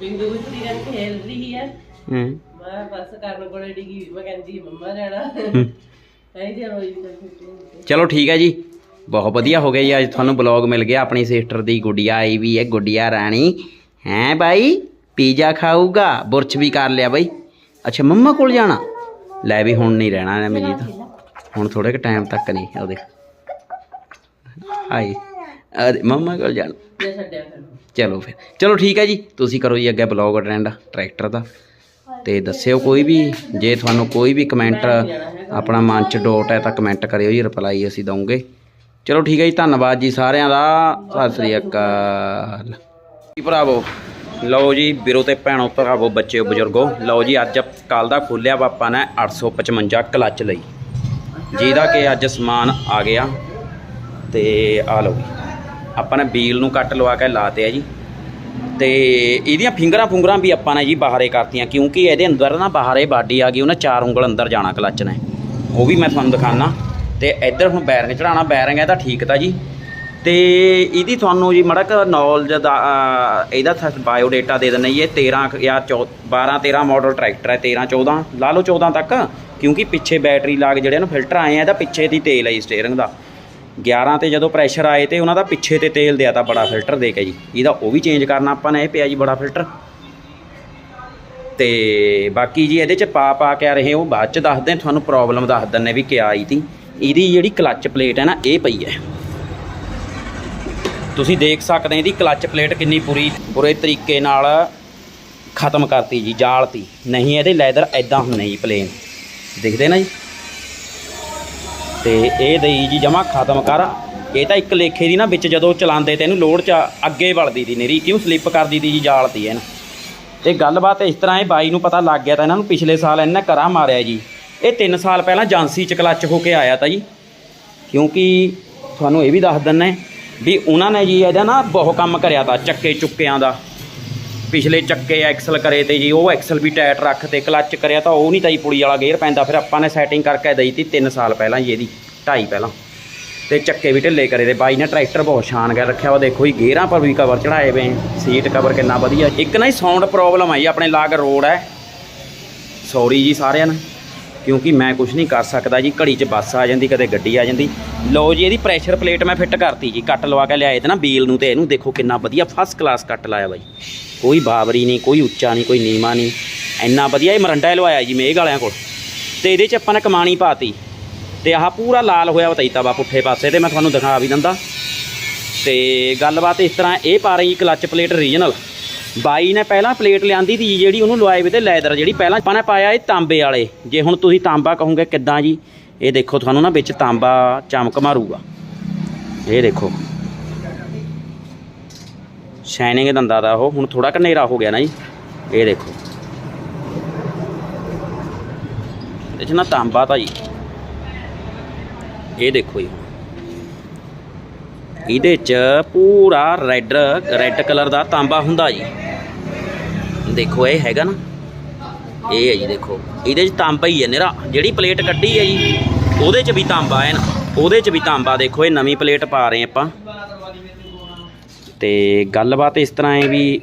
B: ਬਿੰਦੂ ਗੁੱਤੀ ਨਾਲ ਖੇਲ ਰਹੀ ਹੈ
A: ਹਾਂ।
B: ਮੈਂ ਬਸ ਕਰਨ ਕੋਲੇ ਡਿੱਗੀ ਮੈਂ ਕਹਿੰਦੀ ਮੰਮਾ ਜਾਣਾ ਐਂ ਜੇ ਰੋਈ
A: ਚਲੋ ਠੀਕ ਹੈ ਜੀ। ਬਹੁਤ ਵਧੀਆ ਹੋ ਗਿਆ ਜੀ ਅੱਜ ਤੁਹਾਨੂੰ ਬਲੌਗ ਮਿਲ ਗਿਆ ਆਪਣੀ ਸਿਸਟਰ ਦੀ ਗੁੱਡੀਆ ਆਈ ਵੀ ਹੈ ਗੁੱਡੀਆ ਰਾਣੀ। ਹੈ ਬਾਈ ਪੀਜ਼ਾ ਖਾਊਗਾ ਬੁਰਚ ਵੀ ਕਰ ਲਿਆ ਬਾਈ। ਅੱਛਾ ਮੰਮਾ ਕੋਲ ਜਾਣਾ? ਲੈ ਵੀ ਹੁਣ ਨਹੀਂ ਰਹਿਣਾ ਐ ਮਜੀਦ ਹੁਣ ਥੋੜੇ ਕੁ ਟਾਈਮ ਤੱਕ ਨਹੀਂ ਉਹਦੇ ਆਈ ਅਰੇ ਮੰਮਾ ਕੋਲ ਜਾਣਾ। ਚਲੋ ਫਿਰ। ਚਲੋ ਠੀਕ ਹੈ ਜੀ ਤੁਸੀਂ ਕਰੋ ਜੀ ਅੱਗੇ ਬਲੌਗ ਟ੍ਰੈਂਡ ਟਰੈਕਟਰ ਦਾ। ਤੇ ਦੱਸਿਓ ਕੋਈ ਵੀ ਜੇ ਤੁਹਾਨੂੰ ਕੋਈ ਵੀ ਕਮੈਂਟ ਆਪਣਾ ਮਨ ਚ ਡੋਟ ਹੈ ਤਾਂ ਕਮੈਂਟ ਕਰਿਓ ਜੀ ਰਿਪਲਾਈ ਅਸੀਂ ਦਵਾਂਗੇ ਚਲੋ ਠੀਕ ਹੈ ਜੀ, ਧੰਨਵਾਦ ਜੀ ਸਾਰਿਆਂ ਦਾ। ਸਤਿ ਸ੍ਰੀ ਅਕਾਲ। ਜੀ ਭਰਾਵੋ, ਲਓ ਜੀ ਵੀਰੋ ਤੇ ਭੈਣੋ ਭਰਾਵੋ ਬੱਚਿਓ ਬਜ਼ੁਰਗੋ, ਲਓ ਜੀ ਅੱਜ ਕੱਲ ਦਾ ਖੋਲਿਆ ਪਾਪਾ ਨੇ 855 ਕਲੱਚ ਲਈ। ਜਿਹਦਾ ਕਿ ਅੱਜ ਸਮਾਨ ਆ ਗਿਆ। ਤੇ ਆ ਲਓ ਜੀ, ਆਪਾਂ ਨੇ ਬੀਲ ਨੂੰ ਕੱਟ ਲਵਾ ਕੇ ਲਾਤੇ ਆ ਜੀ। ਤੇ ਇਹਦੀਆਂ ਫਿੰਗਰਾਂ ਫੁੰਗਰਾਂ ਵੀ ਆਪਾਂ ਨੇ ਜੀ ਬਾਹਰੇ ਕਰਤੀਆਂ, ਕਿਉਂਕਿ ਇਹਦੇ ਅੰਦਰ ਨਾ ਬਾਹਰੇ ਬਾਡੀ ਆ ਗਈ, ਉਹਨੇ ਚਾਰ ਉਂਗਲ ਅੰਦਰ ਜਾਣਾ ਕਲੱਚ ਨੇ। ਉਹ ਵੀ ਮੈਂ ਤੁਹਾਨੂੰ ਦਿਖਾਣਾ ਤੇ ਇੱਧਰ ਹੁਣ ਬੈਰਿੰਗ ਚੜਾਉਣਾ ਬੈਰਿੰਗ ਹੈ ਤਾਂ ਠੀਕ ਤਾਂ ਜੀ। ਤੇ ਇਹਦੀ ਤੁਹਾਨੂੰ ਜੀ ਮੜਾ ਕ ਨੌਲੇਜ ਦਾ ਇਹਦਾ ਬਾਇਓ ਡਾਟਾ ਦੇ ਦਿੰਦੇ ਜੀ, ਇਹ 13 ਕੁ ਜਾਂ 12 13 ਮਾਡਲ ਟਰੈਕਟਰ ਹੈ 13 14 ਲਾ ਲਓ 14 ਤੱਕ, ਕਿਉਂਕਿ ਪਿੱਛੇ ਬੈਟਰੀ ਲਾਗ ਜਿਹੜੇ ਨਾ ਫਿਲਟਰ ਆਏ ਆ, ਇਹਦਾ ਪਿੱਛੇ ਦੀ ਤੇਲ ਹੈ ਜੀ ਸਟੀਅਰਿੰਗ ਦਾ। 11 ਤੇ ਜਦੋਂ ਪ੍ਰੈਸ਼ਰ ਆਏ ਤੇ ਉਹਨਾਂ ਦਾ ਪਿੱਛੇ ਤੇ ਤੇਲ ਦਿਆ ਤਾਂ ਬੜਾ ਫਿਲਟਰ ਦੇ ਕੇ ਜੀ। ਇਹਦਾ ਉਹ ਵੀ ਚੇਂਜ ਕਰਨਾ ਆਪਾਂ ਨੇ, ਇਹ ਪਿਆ ਜੀ ਬੜਾ ਫਿਲਟਰ ਤੇ ਬਾਕੀ ਜੀ ਇਹਦੇ ਚ ਪਾ ਪਾ ਕੇ ਆ ਰਹੇ ਉਹ ਬਾਅਦ ਚ ਦੱਸਦੇ ਤੁਹਾਨੂੰ ਪ੍ਰੋਬਲਮ ਦੱਸ ਦਿੰਨੇ ਵੀ ਕੀ ਆਈ ਤੀ। ਇਹਦੀ ਜਿਹੜੀ ਕਲੱਚ ਪਲੇਟ ਹੈ ਨਾ, ਇਹ ਪਈ ਹੈ। ਤੁਸੀਂ ਦੇਖ ਸਕਦੇ ਇਹਦੀ ਕਲੱਚ ਪਲੇਟ ਕਿੰਨੀ ਪੂਰੀ ਬੁਰੇ ਤਰੀਕੇ ਨਾਲ ਖਤਮ ਕਰਤੀ ਜੀ, ਜਾਲਤੀ। ਨਹੀਂ, ਇਹਦੇ ਲੈਦਰ ਐਦਾਂ ਹੁੰਨੇ ਜੀ ਪਲੇਨ ਦਿਖਦੇ ਨਾ ਜੀ? ਤੇ ਇਹ ਦਈ ਜੀ, ਜਮਾ ਖਤਮ ਕਰ। ਇਹ ਤਾਂ ਇੱਕ ਲੇਖੇ ਦੀ ਨਾ, ਵਿੱਚ ਜਦੋਂ ਚਲਾਉਂਦੇ ਤੇ ਇਹਨੂੰ ਲੋਡ ਚ ਅੱਗੇ ਵਲਦੀ ਦੀ ਨੇਰੀ, ਕਿਉਂ ਸਲਿੱਪ ਕਰਦੀ ਦੀ ਜੀ, ਜਾਲਤੀ ਨਾ ਤੇ ਗੱਲਬਾਤ ਇਸ ਤਰ੍ਹਾਂ ਇਹ ਬਾਈ ਨੂੰ ਪਤਾ ਲੱਗ ਗਿਆ ਤਾਂ ਇਹਨਾਂ ਨੂੰ ਪਿਛਲੇ ਸਾਲ ਇਹਨੇ ਕਰਾ ਮਾਰਿਆ ਜੀ। ਇਹ 3 ਸਾਲ ਪਹਿਲਾਂ ਜਾਂਸੀ ਚ ਕਲੱਚ ਹੋ ਕੇ ਆਇਆ ਤਾਂ ਜੀ। ਕਿਉਂਕਿ ਤੁਹਾਨੂੰ ਇਹ ਵੀ ਦੱਸ ਦਿੰਨੇ ਵੀ ਉਹਨਾਂ ਨੇ ਜੀ ਇਹਦਾ ਨਾ ਬਹੁਤ ਕੰਮ ਕਰਿਆ ਤਾਂ, ਚੱਕੇ ਚੁੱਕਿਆਂ ਦਾ। ਪਿਛਲੇ ਚੱਕੇ ਐਕਸਲ ਕਰੇ ਤੇ ਜੀ, ਉਹ ਐਕਸਲ ਵੀ ਟਾਇਟ ਰੱਖ ਤੇ ਕਲੱਚ ਕਰਿਆ ਤਾਂ, ਉਹ ਨਹੀਂ ਤਾਂ ਜੀ ਪੁਲੀ ਵਾਲਾ ਗੇਅਰ ਪੈਂਦਾ। ਫਿਰ ਆਪਾਂ ਨੇ ਸੈਟਿੰਗ ਕਰਕੇ ਦਈ ਤੀ 3 ਸਾਲ ਪਹਿਲਾਂ ਜੀ ਇਹਦੀ, ਢਾਈ ਪਹਿਲਾਂ। ਤੇ ਚੱਕੇ ਵੀ ਢਿੱਲੇ ਕਰੇ ਤੇ ਬਾਈ ਨੇ ਟਰੈਕਟਰ ਬਹੁਤ ਸ਼ਾਨ ਕਰ ਰੱਖਿਆ ਵਾ। ਦੇਖੋ ਜੀ, ਗੇਅਰਾਂ ਪਰ ਵੀ ਕਵਰ ਚੜਾਏ ਵੇ ਸੀਟ ਕਵਰ ਕਿੰਨਾ ਵਧੀਆ। ਇੱਕ ਨਾ ਹੀ ਸਾਊਂਡ ਪ੍ਰੋਬਲਮ ਆਈ ਆਪਣੇ ਲਾਗ ਰੋਡ ਹੈ ਸੌਰੀ ਜੀ ਸਾਰਿਆਂ ਨੂੰ। ਕਿਉਂਕਿ ਮੈਂ ਕੁਝ ਨਹੀਂ ਕਰ ਸਕਦਾ ਜੀ। ਘੜੀ 'ਚ ਬੱਸ ਆ ਜਾਂਦੀ, ਕਦੇ ਗੱਡੀ ਆ ਜਾਂਦੀ। ਲਓ ਜੀ, ਇਹਦੀ ਪ੍ਰੈਸ਼ਰ ਪਲੇਟ ਮੈਂ ਫਿੱਟ ਕਰਤੀ ਜੀ। ਕੱਟ ਲਵਾ ਕੇ ਲਿਆਏ ਤੇ ਨਾ ਬੀਲ ਨੂੰ ਤੇ ਇਹਨੂੰ ਦੇਖੋ ਕਿੰਨਾ ਵਧੀਆ ਫਸਟ ਕਲਾਸ ਕੱਟ ਲਾਇਆ ਬਾਈ। ਕੋਈ ਬਾਬਰੀ ਨਹੀਂ, ਕੋਈ ਉੱਚਾ ਨਹੀਂ, ਕੋਈ ਨੀਵਾ ਨਹੀਂ। ਇੰਨਾ ਵਧੀਆ ਇਹ ਮਰੰਡਾ ਲਵਾਇਆ ਜੀ ਮੇਘ ਵਾਲਿਆਂ ਕੋਲ। ਤੇ ਇਹਦੇ 'ਚ ਆਪਾਂ ਨੇ ਕਮਾਣੀ ਪਾਤੀ। ਤੇ ਆਹ ਪੂਰਾ ਲਾਲ ਹੋਇਆ ਵਾ ਵਾ ਪੁੱਠੇ ਪਾਸੇ ਤੇ ਮੈਂ ਤੁਹਾਨੂੰ ਦਿਖਾ ਵੀ ਦਿੰਦਾ। ਤੇ ਗੱਲਬਾਤ ਇਸ ਤਰ੍ਹਾਂ, ਇਹ ਪਾ ਰਹੀ ਕਲੱਚ ਪਲੇਟ ਰੀਜਨਲ ਬਾਈ ਨੇ ਪਹਿਲਾਂ ਪਲੇਟ ਲਿਆਂਦੀ ਤੀ ਜਿਹੜੀ ਉਹਨੂੰ ਲਵਾਏ ਵੇ ਤੇ ਲੈਦਰ ਜਿਹੜੀ ਪਹਿਲਾਂ ਆਪਾਂ ਨੇ ਪਾਇਆ ਇਹ ਤਾਂਬੇ ਵਾਲੇ। ਜੇ ਹੁਣ ਤੁਸੀਂ ਤਾਂਬਾ ਕਹੋਗੇ ਕਿੱਦਾਂ ਜੀ? ਇਹ ਦੇਖੋ, ਤੁਹਾਨੂੰ ਨਾ ਵਿੱਚ ਤਾਂਬਾ ਚਮਕ ਮਾਰੂਗਾ। ਇਹ ਦੇਖੋ। ਸ਼ਾਈਨਿੰਗ ਦੰਦਾ ਦਾ ਉਹ, ਹੁਣ ਥੋੜਾ ਹਨੇਰਾ ਹੋ ਗਿਆ ਨਾ ਜੀ। ਇਹ ਦੇਖੋ। ਇਹ 'ਚ ਨਾ ਤਾਂਬਾ ਤਾਂ ਜੀ। ਇਹ ਦੇਖੋ ਜੀ ਇਹਦੇ ਚ ਪੂਰਾ ਰੈੱਡ ਰੈੱਡ ਕਲਰ ਦਾ ਤਾਂਬਾ ਹੁੰਦਾ ਜੀ। ਦੇਖੋ, ਇਹ ਹੈਗਾ ਨਾ। ਇਹ ਹੈ ਜੀ, ਦੇਖੋ। ਇਹਦੇ ਚ ਤਾਂਬਾ ਹੀ ਹੈ ਨਿਰਾ ਜਿਹੜੀ ਪਲੇਟ ਕੱਢੀ ਹੈ ਜੀ, ਉਹਦੇ ਚ ਵੀ ਤਾਂਬਾ ਹੈ ਨਾ। ਉਹਦੇ ਚ ਵੀ ਤਾਂਬਾ ਦੇਖੋ, ਇਹ ਨਵੀਂ ਪਲੇਟ ਪਾ ਰਹੇ ਆਪਾਂ। ਤੇ ਗੱਲਬਾਤ ਇਸ ਤਰ੍ਹਾਂ ਹੈ ਵੀ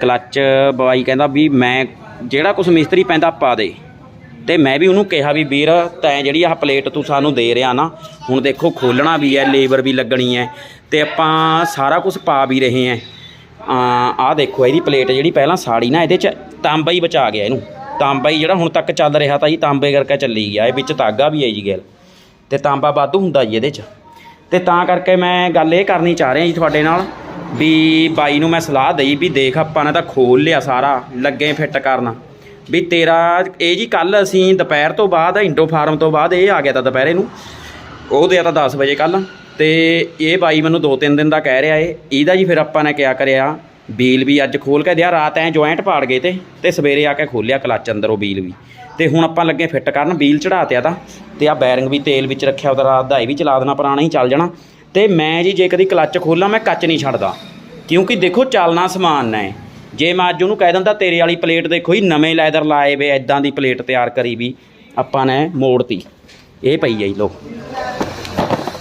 A: ਕਲੱਚ ਬਵਾਈ ਕਹਿੰਦਾ ਵੀ ਮੈਂ ਜਿਹੜਾ ਕੁਝ ਮਿਸਤਰੀ ਪੈਂਦਾ ਪਾ ਦੇ। ਤੇ ਮੈਂ ਵੀ ਉਹਨੂੰ ਕਿਹਾ ਵੀ ਵੀਰ, ਤੈਂ ਜਿਹੜੀ ਆਹ ਪਲੇਟ ਤੂੰ ਸਾਨੂੰ ਦੇ ਰਿਹਾ ਨਾ, ਹੁਣ ਦੇਖੋ ਖੋਲਣਾ ਵੀ ਹੈ ਲੇਬਰ ਵੀ ਲੱਗਣੀ ਹੈ, ਤੇ ਆਪਾਂ ਸਾਰਾ ਕੁਝ ਪਾ ਵੀ ਰਹੇ ਹਾਂ। ਆਹ ਦੇਖੋ, ਇਹਦੀ ਪਲੇਟ ਜਿਹੜੀ ਪਹਿਲਾਂ ਸਾੜੀ ਨਾ, ਇਹਦੇ ਚ ਤਾਂਬਾ ਹੀ ਬਚਾ ਗਿਆ ਇਹਨੂੰ। ਤਾਂਬਾ ਹੀ ਜਿਹੜਾ ਹੁਣ ਤੱਕ ਚੱਲ ਰਿਹਾ ਤਾਂ ਜੀ ਤਾਂਬੇ ਕਰਕੇ ਚੱਲੀ ਗਿਆ, ਇਹ ਵਿੱਚ ਧਾਗਾ ਵੀ ਹੈ ਜੀ ਗੱਲ। ਤੇ ਤਾਂਬਾ ਵਾਧੂ ਹੁੰਦਾ ਜੀ ਇਹਦੇ ਚ। ਤੇ ਤਾਂ ਕਰਕੇ ਮੈਂ ਗੱਲ ਇਹ ਕਰਨੀ ਚਾਹ ਰਿਹਾ ਜੀ ਤੁਹਾਡੇ ਨਾਲ ਵੀ ਬਾਈ ਨੂੰ ਮੈਂ ਸਲਾਹ ਦਈ ਵੀ ਦੇਖ ਆਪਾਂ ਨੇ ਤਾਂ ਖੋਲ ਲਿਆ ਸਾਰਾ, ਲੱਗੇ ਫਿੱਟ ਕਰਨ। ਵੀ ਤੇਰਾ ਇਹ ਜੀ ਕੱਲ ਅਸੀਂ ਦੁਪਹਿਰ ਤੋਂ ਬਾਅਦ, ਇੰਡੋ ਫਾਰਮ ਤੋਂ ਬਾਅਦ ਇਹ ਆ ਗਿਆ ਤਾਂ ਦੁਪਹਿਰੇ ਨੂੰ। ਉਹ ਦਿਆ ਤਾਂ 10 ਵਜੇ ਕੱਲ ਤੇ ਇਹ ਬਾਈ ਮੈਨੂੰ 2-3 ਦਿਨ ਦਾ ਕਹਿ ਰਿਹਾ ਏ। ਇਹਦਾ ਜੀ ਫਿਰ ਆਪਾਂ ਨੇ ਕਿਆ ਕਰਿਆ? ਬੀਲ ਵੀ ਅੱਜ ਖੋਲ ਕੇ ਦਿਆ, ਰਾਤ ਐ ਜੁਆਇੰਟ ਪਾੜ ਗਏ ਤੇ ਤੇ ਸਵੇਰੇ ਆ ਕੇ ਖੋਲਿਆ ਕਲੱਚ ਅੰਦਰੋਂ ਬੀਲ ਵੀ। ਤੇ ਹੁਣ ਆਪਾਂ ਲੱਗੇ ਫਿੱਟ ਕਰਨ, ਬੀਲ ਚੜਾ ਤਿਆ ਤਾਂ। ਤੇ ਆ ਬੈਰਿੰਗ ਵੀ ਤੇਲ ਵਿੱਚ ਰੱਖਿਆ, ਉਹਦਾ ਰਾਤ ਦਾ ਇਹ ਵੀ ਚਲਾ ਦੇਣਾ, ਪੁਰਾਣਾ ਹੀ ਚੱਲ ਜਾਣਾ। ਤੇ ਮੈਂ ਜੀ ਜੇ ਕਦੀ ਕਲੱਚ ਖੋਲਾਂ, ਮੈਂ ਕੱਚ ਨਹੀਂ ਛੱਡਦਾ। ਕਿਉਂਕਿ ਦੇਖੋ ਚੱਲਣਾ ਸਮਾਨ ਨਾ। ਹੈ ਜੇ ਮੈਂ ਅੱਜ ਉਹਨੂੰ ਕਹਿ ਦਿੰਦਾ, ਤੇਰੇ ਵਾਲੀ ਪਲੇਟ ਦੇਖੋ ਹੀ ਨਵੇਂ ਲੈਦਰ ਲਾਏ ਵੇ ਐਦਾਂ ਦੀ ਪਲੇਟ ਤਿਆਰ ਕਰੀ ਵੀ ਆਪਾਂ ਨੇ ਮੋੜਤੀ। ਇਹ ਪਈ ਹੈ ਜੀ ਲੋ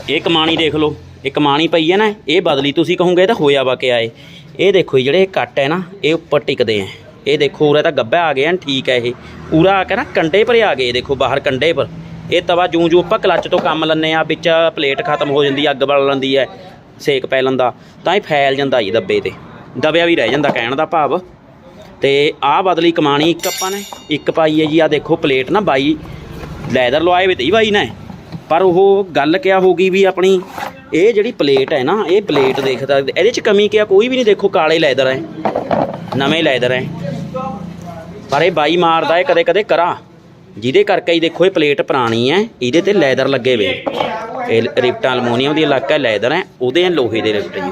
A: ਇਹ ਕਮਾਣੀ ਦੇਖ ਲਓ, ਇਹ ਕਮਾਣੀ ਪਈ ਹੈ ਨਾ, ਇਹ ਬਦਲੀ ਤੁਸੀਂ ਕਹੋਗੇ ਇਹ ਤਾਂ ਹੋਇਆ ਵਾ ਕਿ ਆਏ ਇਹ ਦੇਖੋ ਜੀ, ਜਿਹੜੇ ਕੱਟ ਹੈ ਨਾ, ਇਹ ਉੱਪਰ ਟਿਕਦੇ ਆ ਇਹ ਦੇਖੋ, ਉਰੇ ਤਾਂ ਗੱਬਾ ਆ ਗਿਆ ਠੀਕ ਹੈ ਇਹ। ਪੂਰਾ ਆ ਕੇ ਨਾ ਕੰਡੇ ਪਰ ਆ ਗਏ ਦੇਖੋ ਬਾਹਰ ਕੰਡੇ ਪਰ। ਇਹ ਤਵਾ ਜੂੰ ਜੂੰ ਆਪਾਂ ਕਲੱਚ ਤੋਂ ਕੰਮ ਲੰਨੇ ਆ, ਵਿੱਚ ਪਲੇਟ ਖਤਮ ਹੋ ਜਾਂਦੀ, ਅੱਗ ਬਲ ਲੈਂਦੀ ਹੈ ਸੇਕ ਪੈ ਲੈਂਦਾ। ਤਾਂ ਇਹ ਫੈਲ ਜਾਂਦਾ ਜੀ ਦੱਬੇ ਤੇ। ਦਬਿਆ ਵੀ ਰਹਿ ਜਾਂਦਾ ਕਹਿਣ ਦਾ ਭਾਵ। ਤੇ ਆਹ ਬਦਲੀ ਕਮਾਣੀ ਇੱਕ ਆਪਾਂ ਨੇ, ਇੱਕ ਪਾਈ ਹੈ ਜੀ ਆ ਦੇਖੋ ਪਲੇਟ ਨਾ ਬਾਈ, ਲੈਦਰ ਲਵਾਏ ਵੇ ਤੇ ਬਾਈ ਨੇ। ਪਰ ਉਹ ਗੱਲ ਕਿਆ ਹੋ ਗਈ ਵੀ ਆਪਣੀ, ਇਹ ਜਿਹੜੀ ਪਲੇਟ ਹੈ ਨਾ, ਇਹ ਪਲੇਟ ਦੇਖਦਾ, ਇਹਦੇ ਚ ਕਮੀ ਕਿਆ, ਕੋਈ ਵੀ ਨਹੀਂ ਦੇਖੋ, ਕਾਲੇ ਲੈਦਰ ਹੈ, ਨਵੇਂ ਲੈਦਰ ਹੈ। ਪਰ ਇਹ ਬਾਈ ਮਾਰਦਾ ਹੈ, ਕਦੇ ਕਦੇ ਕਰਾ। ਜਿਹਦੇ ਕਰਕੇ ਹੀ ਦੇਖੋ, ਇਹ ਪਲੇਟ ਪੁਰਾਣੀ ਹੈ, ਇਹਦੇ ਤੇ ਲੈਦਰ ਲੱਗੇ ਵੇ। ਇਹ ਰਿਪਟਾ ਅਲਮੋਨੀਅਮ ਦੀ ਇਲਾਕਾ ਲੈਦਰ ਹੈ, ਉਹਦੇ ਹੈ, ਲੋਹੇ ਦੇ ਰਿਪਟ ਜੀ।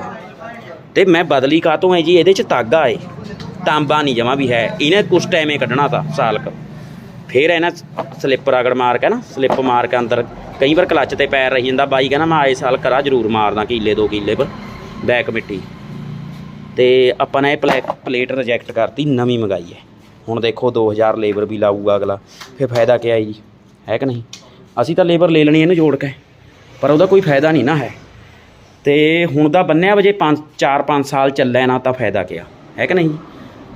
A: ਤੇ ਮੈਂ ਬਦਲੀ ਕਾਤੋਂ ਹੈ ਜੀ, ਇਹਦੇ ਚ ਤਾਗਾ ਹੈ। ਤਾਂਬਾ ਨਹੀਂ ਜਮਾ ਵੀ ਹੈ। ਇਹਨੇ ਕੁਛ ਟਾਈਮੇ ਕੱਢਣਾ ਤਾਂ, ਸਾਲਕ। ਫੇਰ ਇਹਨਾਂ ਸਲਿੱਪ ਰਗੜ ਮਾਰ ਕੇ ਨਾ, ਸਲਿੱਪ ਮਾਰ ਕੇ ਅੰਦਰ ਕਈ ਵਾਰ ਕਲੱਚ ਤੇ ਪੈਰ ਰਹੀ ਜਾਂਦਾ, ਬਾਈ ਕਹਿੰਦਾ ਮੈਂ ਆਏ ਸਾਲ ਕਰਾ, ਜ਼ਰੂਰ ਮਾਰਦਾ ਕਿੱਲੇ, ਦੋ ਕਿੱਲੇ, ਪਰ ਬੈਕ ਮਿੱਟੀ। ਤੇ ਆਪਾਂ ਨੇ ਇਹ ਪਲੈ- ਪਲੇਟ ਰਿਜੈਕਟ ਕਰਤੀ, ਨਵੀਂ ਮੰਗਾਈ ਹੈ। ਹੁਣ ਦੇਖੋ 2000 ਲੇਬਰ ਵੀ ਲਾਊਗਾ ਅਗਲਾ। ਫਿਰ ਫਾਇਦਾ ਕੀ ਹੈ ਜੀ? ਹੈ ਕਿ ਨਹੀਂ? ਅਸੀਂ ਤਾਂ ਲੇਬਰ ਲੈ ਲੈਣੀ ਇਹਨੂੰ ਜੋੜ ਕੇ, ਪਰ ਉਹਦਾ ਕੋਈ ਫਾਇਦਾ ਨਹੀਂ ਨਾ ਹੈ। ਤੇ ਹੁਣ ਦਾ ਬੰਨਿਆ ਵਜੇ 5 4 5 ਸਾਲ ਚੱਲਿਆ ਨਾ, ਤਾਂ ਫਾਇਦਾ ਕਿਆ? ਹੈ ਕਿ ਨਹੀਂ?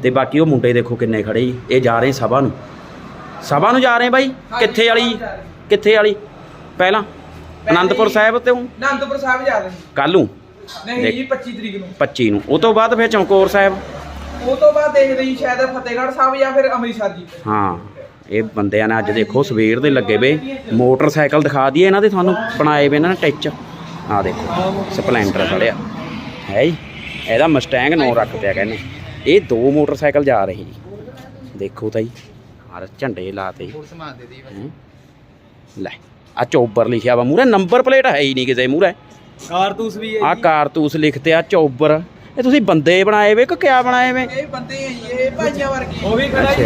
A: ਤੇ ਬਾਕੀ ਉਹ ਮੁੰਡੇ ਦੇਖੋ ਕਿੰਨੇ ਖੜੇ ਜੀ। ਇਹ ਜਾ ਰਹੇ ਸਭਾ ਨੂੰ। ਸਭਾ ਨੂੰ ਜਾ ਰਹੇ ਬਾਈ? ਕਿੱਥੇ ਵਾਲੀ? ਕਿੱਥੇ ਵਾਲੀ? ਪਹਿਲਾਂ? ਆਨੰਦਪੁਰ ਸਾਹਿਬ ਤੇ
E: ਅਨੰਦਪੁਰ ਸਾਹਿਬ ਜਾ ਰਹੇ
A: ਕੱਲ ਨੂੰ?
E: ਨਹੀਂ ਜੀ 25 ਤਰੀਕ ਨੂੰ।
A: 25 ਨੂੰ। ਉਹ ਤੋਂ ਬਾਅਦ ਫਿਰ ਚਮਕੌਰ ਸਾਹਿਬ?
E: ਉਹ ਤੋਂ ਬਾਅਦ ਦੇਖਦੇ ਜੀ ਸ਼ਾਇਦ ਫਤਿਹਗੜ੍ਹ ਸਾਹਿਬ ਜਾਂ ਫਿਰ ਅੰਮ੍ਰਿਤਸਰ ਜੀ।
A: ਹਾਂ। ਇਹ ਬੰਦਿਆਂ ਨੇ ਅੱਜ ਦੇਖੋ ਸਵੇਰ ਦੇ ਲੱਗੇ ਵੇ। ਮੋਟਰਸਾਈਕਲ ਦਿਖਾ ਦਈਏ ਇਹਨਾਂ ਦੇ ਤੁਹਾਨੂੰ। ਬਣਾਏ ਵੇ ਨਾ ਟਿੱਚ। ਆ ਦੇਖੋ ਸਪਲੈਂਡਰ ਖੜਿਆ। ਹੈ ਜੀ। ਇਹਦਾ ਮਸਟੈਂਗ ਨੋ ਰੱਖ ਪਿਆ ਕਹਿੰਦੇ। ਇਹ ਦੋ ਮੋਟਰਸਾਈਕਲ ਜਾ ਰਹੇ ਜੀ। ਦੇਖੋ ਤਾਂ ਜੀ ਆਹ ਝੰਡੇ ਲਾਤੇ। ਹੈਂ। ਲੈ। ਆ ਚੋਬਰ ਲਿਖਿਆ ਵਾ ਮੂਰੇ ਨੰਬਰ ਪਲੇਟ ਹੈ ਹੀ ਨਹੀਂ ਕਿਸੇ ਮੂਰੇ
E: ਕਾਰਤੂਸ ਵੀ
A: ਆ ਕਾਰਤੂਸ ਲਿਖਤੇ ਆ ਚੋਬਰ। ਇਹ ਤੁਸੀਂ ਬੰਦੇ ਬਣਾਏ ਵੇ ਕਿ ਕਿਆ ਬਣਾਏ ਵੇ?
E: ਇਹ ਬੰਦੇ ਜੀ ਇਹ ਭਾਈਆਂ ਵਰਗੇ। ਉਹ ਵੀ ਖੜਾ ਜੀ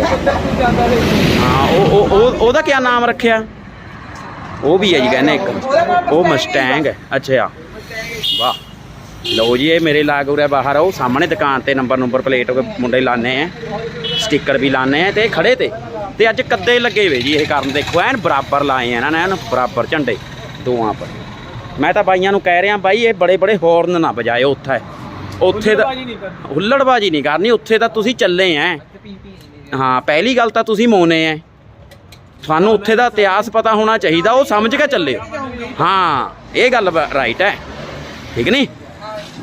E: ਜਾਂਦਾ ਵੇ।
A: ਹਾਂ ਉਹ ਉਹ ਉਹ- ਉਹਦਾ ਕੀ ਨਾਮ ਰੱਖਿਆ? ਉਹ ਵੀ ਹੈ ਜੀ ਕਹਿੰਦੇ ਇੱਕ। ਉਹ ਮਸਟੈਂਗ ਹੈ। ਅੱਛਾ। ਵਾਹ। ਲਓ ਜੀ ਇਹ ਮੇਰੇ ਲਾਗ ਉਰੇ ਬਾਹਰ ਉਹ ਸਾਹਮਣੇ ਦੁਕਾਨ ਤੇ ਨੰਬਰ ਨੰਬਰ ਪਲੇਟ ਮੁੰਡੇ ਲਾਣੇ ਆ। ਸਟicker ਵੀ ਲਾਣੇ ਆ ਤੇ ਇਹ ਖੜੇ ਤੇ। ਤੇ ਅੱਜ ਕੱਦੇ ਲੱਗੇ ਵੇ ਜੀ ਇਹ ਕਰਨ ਦੇਖੋ ਐਨ ਬਰਾਬਰ ਲਾਏ ਆ ਇਹਨਾਂ ਨੇ ਐਨ ਬਰਾਬਰ ਝੰਡੇ ਦੋਆਂ ਪਰ। ਮੈਂ ਤਾਂ ਬਾਈਆਂ ਨੂੰ ਕਹਿ ਰਿਹਾ ਬਾਈ ਇਹ ਬੜੇ ਬੜੇ ਹੌਰਨ ਨਾ ਵਜਾਇਓ ਉੱਥੇ। ਉੱਥੇ ਦਾ ਹੁੱਲੜਬਾਜੀ ਨਹੀਂ ਕਰਨੀ। ਉੱਥੇ ਤਾਂ ਤੁਸੀਂ ਚੱਲੇ ਐ। ਹਾਂ ਪਹਿਲੀ ਗੱਲ ਤਾਂ ਤੁਸੀਂ ਮੋਨੇ ਐ। ਤੁਹਾਨੂੰ ਉੱਥੇ ਦਾ ਇਤਿਹਾਸ ਪਤਾ ਹੋਣਾ ਚਾਹੀਦਾ ਉਹ ਸਮਝ ਕੇ ਚੱਲਿਓ ਹਾਂ ਇਹ ਗੱਲ ਰਾਈਟ ਹੈ ਠੀਕ ਨਹੀਂ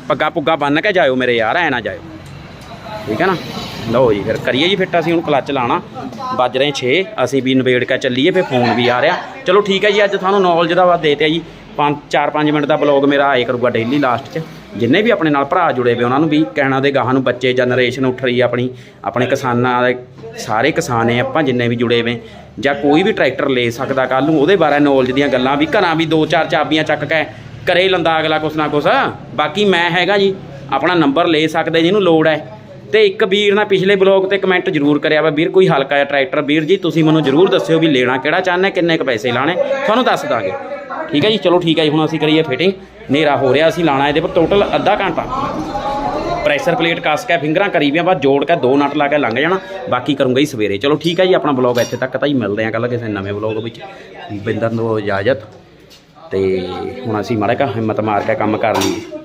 A: ਪੱਗਾ ਪੁੱਗਾ ਬੰਨ ਕੇ ਜਾਇਓ ਮੇਰੇ ਯਾਰ ਐ ਨਾ ਜਾਇਓ। ਠੀਕ ਹੈ ਨਾ? ਲਓ ਜੀ, ਫਿਰ ਕਰੀਏ ਜੀ ਫਿੱਟ, ਅਸੀਂ ਹੁਣ ਕਲੱਚ ਲਾਣਾ ਵੱਜ ਰਹੇ 6 ਅਸੀਂ ਵੀ ਨਵੇੜ ਕੇ ਚੱਲੀਏ, ਫਿਰ ਫੋਨ ਵੀ ਆ ਰਿਹਾ। ਚਲੋ ਠੀਕ ਹੈ ਜੀ, ਅੱਜ ਤੁਹਾਨੂੰ ਨੌਲੇਜ ਦਾ ਵਾ ਦੇਤੇ ਜੀ। 5 4-5 ਮਿੰਟ ਦਾ ਬਲੌਗ ਮੇਰਾ ਆਏ ਕਰੂਗਾ ਡੇਲੀ ਲਾਸਟ 'ਚ। ਜਿੰਨੇ ਵੀ ਆਪਣੇ ਨਾਲ ਭਰਾ ਜੁੜੇ ਵੇ ਉਹਨਾਂ ਨੂੰ ਵੀ ਕਹਿਣਾ ਦੇ ਗਾਹਾਂ ਨੂੰ ਬੱਚੇ ਜਨਰੇਸ਼ਨ ਉੱਠ ਰਹੀ ਆ ਆਪਣੀ। ਆਪਣੇ ਕਿਸਾਨਾਂ ਦੇ ਸਾਰੇ ਕਿਸਾਨ ਹੈ, ਆਪਾਂ ਜਿੰਨੇ ਵੀ ਜੁੜੇ ਵੇ ਜਾਂ ਕੋਈ ਵੀ ਟਰੈਕਟਰ ਲੈ ਸਕਦਾ ਕੱਲ ਨੂੰ, ਉਹਦੇ ਬਾਰੇ ਨੌਲੇਜ ਦੀਆਂ ਗੱਲਾਂ ਵੀ ਘਰਾਂ ਵੀ ਦੋ ਚਾਰ ਚਾਬੀਆਂ ਚੱਕ ਕੇ ਕਰੇ ਲੰਦਾ ਅਗਲਾ ਕੁਛ ਨਾ ਕੁਛ। ਬਾਕੀ ਮੈਂ ਹੈਗਾ ਜੀ, ਆਪਣਾ ਨੰਬਰ ਲੈ ਸਕਦੇ, ਜਿਹਨੂੰ ਲੋੜ ਹੈ। ਤੇ ਇੱਕ ਵੀਰ ਨਾ ਪਿਛਲੇ ਬਲੌਗ ਤੇ ਕਮੈਂਟ ਜ਼ਰੂਰ ਕਰਿਆ ਵਾ। ਵੀਰ, ਕੋਈ ਹਲਕਾ ਜਿਹਾ ਟਰੈਕਟਰ ਵੀਰ ਜੀ, ਤੁਸੀਂ ਮੈਨੂੰ ਜ਼ਰੂਰ ਦੱਸਿਓ ਵੀ ਲੈਣਾ ਕਿਹੜਾ ਚਾਹੁੰਦੇ, ਕਿੰਨੇ ਕੁ ਪੈਸੇ ਲਾਣੇ ਤੁਹਾਨੂੰ ਦੱਸ ਦਾਂਗੇ। ਠੀਕ ਹੈ ਜੀ? ਚਲੋ ਠੀਕ ਹੈ ਜੀ, ਹੁਣ ਅਸੀਂ ਕਰੀਏ ਫਿਟਿੰਗ ਹਨੇਰਾ ਹੋ ਰਿਹਾ, ਅਸੀਂ ਲਾਣਾ ਇਹਦੇ ਪਰ ਟੋਟਲ ਅੱਧਾ ਘੰਟਾ। ਪ੍ਰੈਸ਼ਰ ਪਲੇਟ ਕੱਸ ਕੇ ਫਿੰਗਰਾਂ ਕਰੀ ਵੀਆਂ ਬਸ ਜੋੜ ਕੇ ਦੋ ਨਟ ਲਾ ਕੇ ਲੰਘ ਜਾਣਾ, ਬਾਕੀ ਕਰੂੰਗਾ ਜੀ ਸਵੇਰੇ। ਚਲੋ ਠੀਕ ਹੈ ਜੀ, ਆਪਣਾ ਬਲੌਗ ਇੱਥੇ ਤੱਕ ਤਾਂ ਹੀ ਮਿਲਦੇ ਆ ਕੱਲ ਕਿਸੇ ਨਵੇਂ ਬਲੌਗ ਵਿੱਚ। ਬਿੰਦਰ ਨੂੰ ਇਜਾਜ਼ਤ। ਤੇ ਹੁਣ ਅਸੀਂ ਮਾੜਾ ਕਾ ਹਿੰਮਤ ਮਾਰ ਕੇ ਕੰਮ ਕਰ ਲਈਏ।